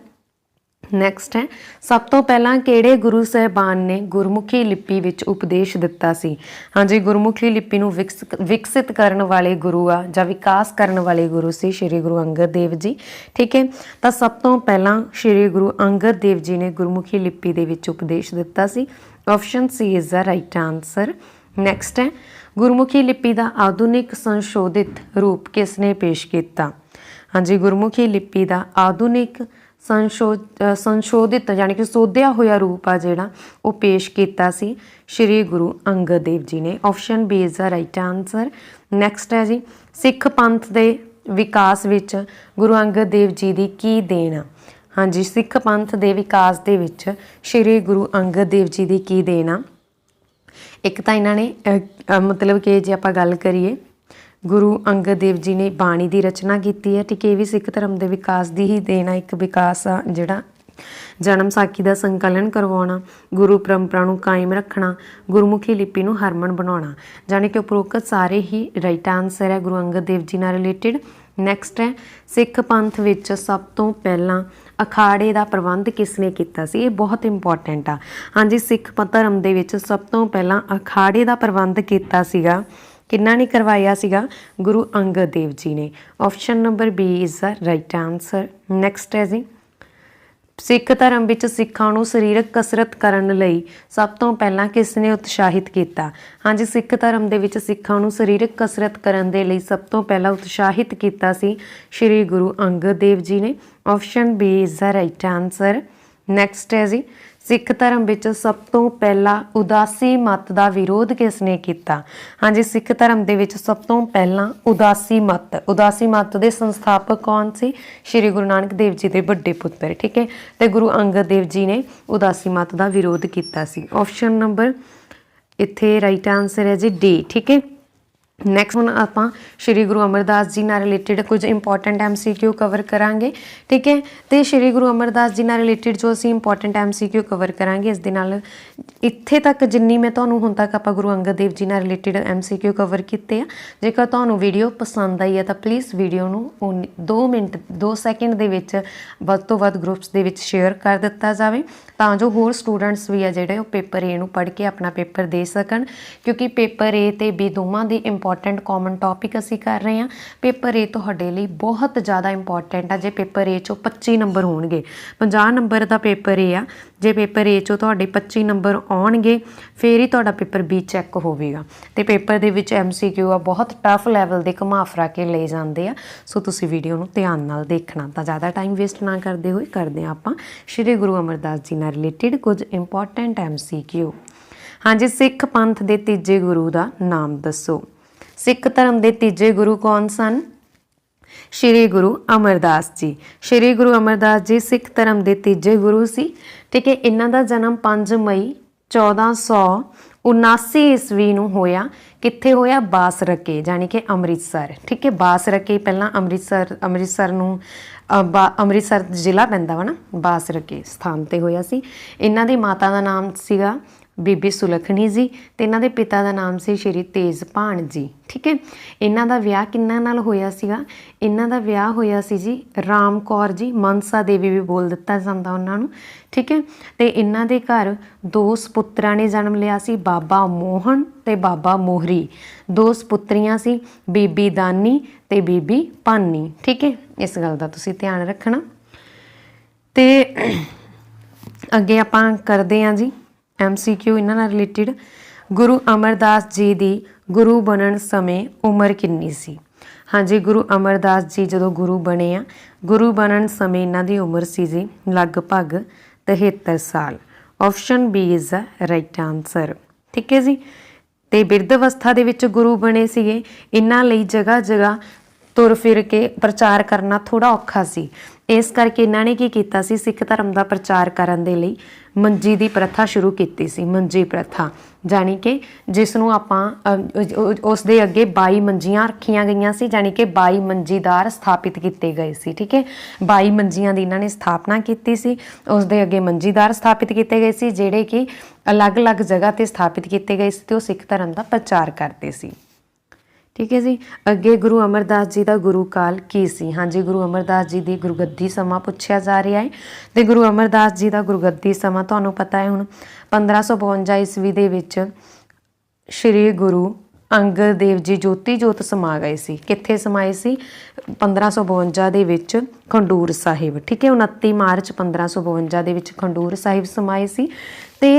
next ਹੈ। ਸਭ ਤੋਂ ਪਹਿਲਾਂ ਕਿਹੜੇ ਗੁਰੂ ਸਾਹਿਬਾਨ ਨੇ ਗੁਰਮੁਖੀ ਲਿਪੀ ਵਿੱਚ ਉਪਦੇਸ਼ ਦਿੱਤਾ ਸੀ? ਹਾਂਜੀ, ਗੁਰਮੁਖੀ ਲਿਪੀ ਨੂੰ ਵਿਕਸ- ਵਿਕਸਿਤ ਕਰਨ ਵਾਲੇ ਗੁਰੂ ਆ ਜਾਂ ਵਿਕਾਸ ਕਰਨ ਵਾਲੇ ਗੁਰੂ ਸੀ ਸ੍ਰੀ ਗੁਰੂ ਅੰਗਦ ਦੇਵ ਜੀ। ਠੀਕ ਹੈ। ਤਾਂ ਸਭ ਤੋਂ ਪਹਿਲਾਂ ਸ੍ਰੀ ਗੁਰੂ ਅੰਗਦ ਦੇਵ ਜੀ ਨੇ ਗੁਰਮੁਖੀ ਲਿਪੀ ਦੇ ਵਿੱਚ ਉਪਦੇਸ਼ ਦਿੱਤਾ ਸੀ। Option C is the right answer next ਹੈ। ਗੁਰਮੁਖੀ ਲਿਪੀ ਦਾ ਆਧੁਨਿਕ ਸੰਸ਼ੋਧਿਤ ਰੂਪ ਕਿਸ ਨੇ ਪੇਸ਼ ਕੀਤਾ? ਹਾਂਜੀ, ਗੁਰਮੁਖੀ ਲਿਪੀ ਦਾ ਆਧੁਨਿਕ ਸੰਸ਼ੋਧਿਤ ਯਾਨੀ ਕਿ ਸੋਧਿਆ ਹੋਇਆ ਰੂਪ ਆ ਜਿਹੜਾ, ਉਹ ਪੇਸ਼ ਕੀਤਾ ਸੀ ਸ੍ਰੀ ਗੁਰੂ ਅੰਗਦ ਦੇਵ ਜੀ ਨੇ। Option B is the right answer next ਹੈ ਜੀ, ਸਿੱਖ ਪੰਥ ਦੇ ਵਿਕਾਸ ਵਿੱਚ ਗੁਰੂ ਅੰਗਦ ਦੇਵ ਜੀ ਦੀ ਕੀ ਦੇਣ ਆ? ਹਾਂਜੀ, ਸਿੱਖ ਪੰਥ ਦੇ ਵਿਕਾਸ ਦੇ ਵਿੱਚ ਸ੍ਰੀ ਗੁਰੂ ਅੰਗਦ ਦੇਵ ਜੀ ਦੀ ਕੀ ਦੇਣ ਆ? ਇੱਕ ਤਾਂ ਇਹਨਾਂ ਨੇ ਮਤਲਬ ਕਿ ਜੇ ਆਪਾਂ ਗੱਲ ਕਰੀਏ ਗੁਰੂ ਅੰਗਦ ਦੇਵ ਜੀ ਨੇ ਬਾਣੀ ਦੀ ਰਚਨਾ ਕੀਤੀ ਹੈ। ਠੀਕ ਹੈ, ਇਹ ਵੀ ਸਿੱਖ ਧਰਮ ਦੇ ਵਿਕਾਸ ਦੀ ਹੀ ਦੇਣਾ ਇੱਕ ਵਿਕਾਸ ਆ ਜਿਹੜਾ ਜਨਮ ਸਾਖੀ ਦਾ ਸੰਕਲਨ ਕਰਵਾਉਣਾ, ਗੁਰੂ ਪਰੰਪਰਾ ਨੂੰ ਕਾਇਮ ਰੱਖਣਾ, ਗੁਰਮੁਖੀ ਲਿਪੀ ਨੂੰ ਹਰਮਨ ਬਣਾਉਣਾ। ਜਾਣੀ ਕਿ ਉਪਰੋਕਤ ਸਾਰੇ ਹੀ ਰਾਈਟ ਆਨਸਰ ਹੈ ਗੁਰੂ ਅੰਗਦ ਦੇਵ ਜੀ ਨਾਲ ਰਿਲੇਟਡ। ਨੈਕਸਟ ਹੈ, ਸਿੱਖ ਪੰਥ ਵਿੱਚ ਸਭ ਤੋਂ ਪਹਿਲਾਂ ਅਖਾੜੇ ਦਾ ਪ੍ਰਬੰਧ ਕਿਸ ਨੇ ਕੀਤਾ ਸੀ? ਇਹ ਬਹੁਤ ਇੰਪੋਰਟੈਂਟ ਆ। ਹਾਂਜੀ, ਸਿੱਖ ਪ- ਧਰਮ ਦੇ ਵਿੱਚ ਸਭ ਤੋਂ ਪਹਿਲਾਂ ਅਖਾੜੇ ਦਾ ਪ੍ਰਬੰਧ ਕੀਤਾ ਸੀਗਾ। ਕਿੰਨਾ ਨੇ ਕਰਵਾਇਆ ਸੀਗਾ? ਗੁਰੂ ਅੰਗਦ ਦੇਵ ਜੀ ਨੇ। Option number B is the right answer next ਹੈ ਜੀ। ਸਿੱਖ ਧਰਮ ਵਿੱਚ ਸਿੱਖਾਂ ਨੂੰ ਸਰੀਰਕ ਕਸਰਤ ਕਰਨ ਲਈ ਸਭ ਤੋਂ ਪਹਿਲਾਂ ਕਿਸ ਨੇ ਉਤਸ਼ਾਹਿਤ ਕੀਤਾ? ਹਾਂਜੀ, ਸਿੱਖ ਧਰਮ ਦੇ ਵਿੱਚ ਸਿੱਖਾਂ ਨੂੰ ਸਰੀਰਕ ਕਸਰਤ ਕਰਨ ਦੇ ਲਈ ਸਭ ਤੋਂ ਪਹਿਲਾਂ ਉਤਸ਼ਾਹਿਤ ਕੀਤਾ ਸੀ ਸ੍ਰੀ ਗੁਰੂ ਅੰਗਦ ਦੇਵ ਜੀ ਨੇ। Option B is the right answer next ਹੈ ਜੀ। ਸਿੱਖ ਧਰਮ ਵਿੱਚ ਸਭ ਤੋਂ ਪਹਿਲਾਂ ਉਦਾਸੀ ਮਤ ਦਾ ਵਿਰੋਧ ਕਿਸ ਨੇ ਕੀਤਾ? ਹਾਂਜੀ, ਸਿੱਖ ਧਰਮ ਦੇ ਵਿੱਚ ਸਭ ਤੋਂ ਪਹਿਲਾਂ ਉਦਾਸੀ ਮਤ। ਉਦਾਸੀ ਮਤ ਦੇ ਸੰਸਥਾਪਕ ਕੌਣ ਸੀ? ਸ਼੍ਰੀ ਗੁਰੂ ਨਾਨਕ ਦੇਵ ਜੀ ਦੇ ਵੱਡੇ ਪੁੱਤਰ, ਠੀਕ ਹੈ? ਤੇ ਗੁਰੂ ਅੰਗਦ ਦੇਵ ਜੀ ਨੇ ਉਦਾਸੀ ਮਤ ਦਾ ਵਿਰੋਧ ਕੀਤਾ ਸੀ। ਆਪਸ਼ਨ ਨੰਬਰ ਇੱਥੇ ਰਾਈਟ ਆਨਸਰ ਹੈ ਜੀ ਡੀ ਠੀਕ ਹੈ? ਨੈਕਸਟ ਹੁਣ ਆਪਾਂ ਸ਼੍ਰੀ ਗੁਰੂ ਅਮਰਦਾਸ ਜੀ ਨਾਲ ਰਿਲੇਟਡ ਕੁਝ ਇੰਪੋਰਟੈਂਟ ਐਮਸੀਕਿਊ ਕਵਰ ਕਰਾਂਗੇ, ਠੀਕ ਹੈ? ਤੇ ਸ਼੍ਰੀ ਗੁਰੂ ਅਮਰਦਾਸ ਜੀ ਨਾਲ ਰਿਲੇਟਡ ਜੋ ਅਸੀਂ ਇੰਪੋਰਟੈਂਟ ਐਮਸੀਕਿਊ ਕਵਰ ਕਰਾਂਗੇ, ਇਸ ਦੇ ਨਾਲ ਇੱਥੇ ਤੱਕ ਜਿੰਨੀ ਮੈਂ ਤੁਹਾਨੂੰ ਹੁਣ ਤੱਕ ਆਪਾਂ ਗੁਰੂ ਅੰਗਦ ਦੇਵ ਜੀ ਨਾਲ ਰਿਲੇਟਡ ਐਮਸੀਕਿਊ ਕਵਰ ਕੀਤੇ ਆ, ਜੇਕਰ ਤੁਹਾਨੂੰ ਵੀਡੀਓ ਪਸੰਦ ਆਈ ਹੈ ਤਾਂ ਪਲੀਜ਼ ਵੀਡੀਓ ਨੂੰ 2 ਮਿੰਟ 2 ਸੈਕਿੰਡ ਦੇ ਵਿੱਚ ਵੱਧ ਤੋਂ ਵੱਧ ਗਰੁੱਪਸ ਦੇ ਵਿੱਚ ਸ਼ੇਅਰ ਕਰ ਦਿੱਤਾ ਜਾਵੇ। ਤਾਂ ਜੋ ਹੋਰ ਸਟੂਡੈਂਟਸ ਵੀ ਆ ਜਿਹੜੇ ਉਹ ਪੇਪਰ ਏ ਨੂੰ ਪੜ੍ਹ ਕੇ ਆਪਣਾ ਪੇਪਰ ਦੇ ਸਕਣ, ਕਿਉਂਕਿ ਪੇਪਰ ਏ ਤੇ ਬੀ ਦੋਵਾਂ ਦੀ ਇੰਪੋਰਟੈਂਟ ਕਾਮਨ ਟੌਪਿਕ ਅਸੀਂ ਕਰ ਰਹੇ ਹਾਂ। ਪੇਪਰ ਏ ਤੁਹਾਡੇ ਲਈ ਬਹੁਤ ਜ਼ਿਆਦਾ ਇੰਪੋਰਟੈਂਟ ਆ, ਜੇ ਪੇਪਰ ਏ ਚੋਂ 25 ਨੰਬਰ ਹੋਣਗੇ। 50 ਨੰਬਰ ਦਾ ਪੇਪਰ ਏ ਆ ਜੇ ਪੇਪਰ ਏ ਚੋਂ ਤੁਹਾਡੇ 25 ਨੰਬਰ ਆਉਣਗੇ, ਫੇਰ ਹੀ ਤੁਹਾਡਾ ਪੇਪਰ ਬੀ ਚੈੱਕ ਹੋਵੇਗਾ। ਤੇ ਪੇਪਰ ਦੇ ਵਿੱਚ MCQ ਆ, ਬਹੁਤ ਟਫ ਲੈਵਲ ਦੇ ਘੁਮਾ ਫਿਰਾ ਕੇ ਲਏ ਜਾਂਦੇ ਆ। ਸੋ ਤੁਸੀਂ ਵੀਡੀਓ ਨੂੰ ਧਿਆਨ ਨਾਲ ਦੇਖਣਾ। ਤਾਂ ਜ਼ਿਆਦਾ ਟਾਈਮ ਵੇਸਟ ਨਾ ਕਰਦੇ ਹੋਏ, ਕਰਦੇ ਆ ਆਪਾਂ ਸ਼੍ਰੀ ਗੁਰੂ ਅਮਰਦਾਸ ਜੀ ਨਾਲ ਰਿਲੇਟਡ ਕੁਝ ਇੰਪੋਰਟੈਂਟ MCQ ਹਾਂਜੀ, ਸਿੱਖ ਪੰਥ ਦੇ ਤੀਜੇ ਗੁਰੂ ਦਾ ਨਾਮ ਦੱਸੋ। ਸਿੱਖ ਧਰਮ ਦੇ ਤੀਜੇ ਗੁਰੂ ਕੌਣ ਸਨ? ਸ਼੍ਰੀ ਗੁਰੂ ਅਮਰਦਾਸ ਜੀ। ਸ਼੍ਰੀ ਗੁਰੂ ਅਮਰਦਾਸ ਜੀ ਸਿੱਖ ਧਰਮ ਦੇ ਤੀਜੇ ਗੁਰੂ ਸੀ। ਠੀਕ ਹੈ, ਇਹਨਾਂ ਦਾ ਜਨਮ 5 ਮਈ 1479 ਈਸਵੀ ਨੂੰ ਹੋਇਆ। ਕਿੱਥੇ ਹੋਇਆ? ਬਾਸਰਕੇ ਯਾਨੀ ਕਿ ਅੰਮ੍ਰਿਤਸਰ। ਠੀਕ ਹੈ, ਬਾਸਰਕੇ, ਪਹਿਲਾਂ ਅੰਮ੍ਰਿਤਸਰ ਅੰਮ੍ਰਿਤਸਰ ਨੂੰ ਬਾ- ਅੰਮ੍ਰਿਤਸਰ ਜ਼ਿਲ੍ਹਾ ਪੈਂਦਾ ਵਾ ਨਾ, ਬਾਸਰਕੇ ਸਥਾਨ ਤੇ ਹੋਇਆ ਸੀ। ਇਹਨਾਂ ਦੀ ਮਾਤਾ ਦਾ ਨਾਮ ਸੀਗਾ ਬੀਬੀ ਸੁਲਖਣੀ ਜੀ ਤੇ ਇਹਨਾਂ ਦੇ ਪਿਤਾ ਦਾ ਨਾਮ ਸੀ ਸ਼੍ਰੀ ਤੇਜਪਾਣ ਜੀ, ਠੀਕ ਹੈ? ਇਹਨਾਂ ਦਾ ਵਿਆਹ ਕਿੰਨਾਂ ਨਾਲ ਹੋਇਆ ਸੀਗਾ? ਇਹਨਾਂ ਦਾ ਵਿਆਹ ਹੋਇਆ ਸੀ ਜੀ ਰਾਮ ਕੌਰ ਜੀ, ਮਨਸਾ ਦੇਵੀ ਵੀ ਬੋਲ ਦਿੱਤਾ ਜਾਂਦਾ ਉਹਨਾਂ ਨੂੰ, ਠੀਕ ਹੈ? ਤੇ ਇਹਨਾਂ ਦੇ ਘਰ ਦੋ ਸੁਪੁੱਤਰਾਂ ਨੇ ਜਨਮ ਲਿਆ ਸੀ, ਬਾਬਾ ਮੋਹਨ ਤੇ ਬਾਬਾ ਮੋਹਰੀ। ਦੋ ਸੁਪੁੱਤਰੀਆਂ ਸੀ, ਬੀਬੀ ਦਾਨੀ ਤੇ ਬੀਬੀ ਪਾਨੀ ਠੀਕ ਹੈ? ਇਸ ਗੱਲ ਦਾ ਤੁਸੀਂ ਧਿਆਨ ਰੱਖਣਾ। ਤੇ ਅੱਗੇ ਆਪਾਂ ਕਰਦੇ ਹਾਂ ਜੀ। MCQ ਇਹਨਾਂ ਨਾਲ ਰਿਲੇਟਡ ਗੁਰੂ ਅਮਰਦਾਸ ਜੀ ਦੀ ਗੁਰੂ ਬਣਨ ਸਮੇਂ ਉਮਰ ਕਿੰਨੀ ਸੀ? ਹਾਂਜੀ, ਗੁਰੂ ਅਮਰਦਾਸ ਜੀ ਜਦੋਂ ਗੁਰੂ ਬਣੇ ਆ, ਗੁਰੂ ਬਣਨ ਸਮੇਂ ਇਹਨਾਂ ਦੀ ਉਮਰ ਸੀ ਜੀ ਲਗਭਗ 73 ਸਾਲ। Option B is the right answer ਠੀਕ ਹੈ ਜੀ? ਤੇ ਬਿਰਧ ਅਵਸਥਾ ਦੇ ਵਿੱਚ ਗੁਰੂ ਬਣੇ ਸੀਗੇ। ਇਹਨਾਂ ਲਈ ਜਗ੍ਹਾ ਜਗ੍ਹਾ ਤੁਰ ਫਿਰ ਕੇ ਪ੍ਰਚਾਰ ਕਰਨਾ ਥੋੜਾ ਔਖਾ ਸੀ। ਇਸ ਕਰਕੇ ਇਹਨਾਂ ਨੇ ਕੀ ਕੀਤਾ ਸੀ? ਸਿੱਖ ਧਰਮ ਦਾ ਪ੍ਰਚਾਰ ਕਰਨ ਦੇ ਲਈ ਮੰਜੀ ਦੀ ਪ੍ਰਥਾ ਸ਼ੁਰੂ ਕੀਤੀ ਸੀ, ਮੰਜੀ ਪ੍ਰਥਾ। ਜਾਣੀ ਕਿ ਜਿਸ ਨੂੰ ਆਪਾਂ ਉਸ ਦੇ ਅੱਗੇ 22 ਮੰਜੀਆਂ ਰੱਖੀਆਂ ਗਈਆਂ ਸੀ, ਜਾਣੀ ਕਿ 22 ਮੰਜੀਦਾਰ ਸਥਾਪਿਤ ਕੀਤੇ ਗਏ ਸੀ, ਠੀਕ ਹੈ? 22 ਮੰਜੀਆਂ ਦੀ ਇਹਨਾਂ ਨੇ ਸਥਾਪਨਾ ਕੀਤੀ ਸੀ, ਉਸ ਦੇ ਅੱਗੇ ਮੰਜੀਦਾਰ ਸਥਾਪਿਤ ਕੀਤੇ ਗਏ ਸੀ, ਜਿਹੜੇ ਕਿ ਅਲੱਗ-ਅਲੱਗ ਜਗ੍ਹਾ ਤੇ ਸਥਾਪਿਤ ਕੀਤੇ ਗਏ ਸੀ ਤੇ ਉਹ ਸਿੱਖ ਧਰਮ ਦਾ ਪ੍ਰਚਾਰ ਕਰਦੇ ਸੀ। ਠੀਕ ਹੈ ਜੀ? ਅੱਗੇ ਗੁਰੂ ਅਮਰਦਾਸ ਜੀ ਦਾ ਗੁਰੂ ਕਾਲ ਕੀ ਸੀ? ਹਾਂਜੀ, ਗੁਰੂ ਅਮਰਦਾਸ ਜੀ ਦੀ ਗੁਰਗੱਦੀ ਸਮਾਂ ਪੁੱਛਿਆ ਜਾ ਰਿਹਾ ਹੈ ਤੇ ਗੁਰੂ ਅਮਰਦਾਸ ਜੀ ਦਾ ਗੁਰਗੱਦੀ ਸਮਾਂ ਤੁਹਾਨੂੰ ਪਤਾ ਹੈ ਹੁਣ 1552 ਈਸਵੀ ਦੇ ਵਿੱਚ ਸ਼੍ਰੀ ਗੁਰੂ ਅੰਗਦ ਦੇਵ ਜੀ ਜੋਤੀ ਜੋਤ ਸਮਾ ਗਏ ਸੀ। ਕਿੱਥੇ ਸਮਾਏ ਸੀ? 1552 ਦੇ ਵਿੱਚ ਖੰਡੂਰ ਸਾਹਿਬ, ਠੀਕ ਹੈ? 29 ਮਾਰਚ 1552 ਦੇ ਵਿੱਚ ਖੰਡੂਰ ਸਾਹਿਬ ਸਮਾਏ ਸੀ ਤੇ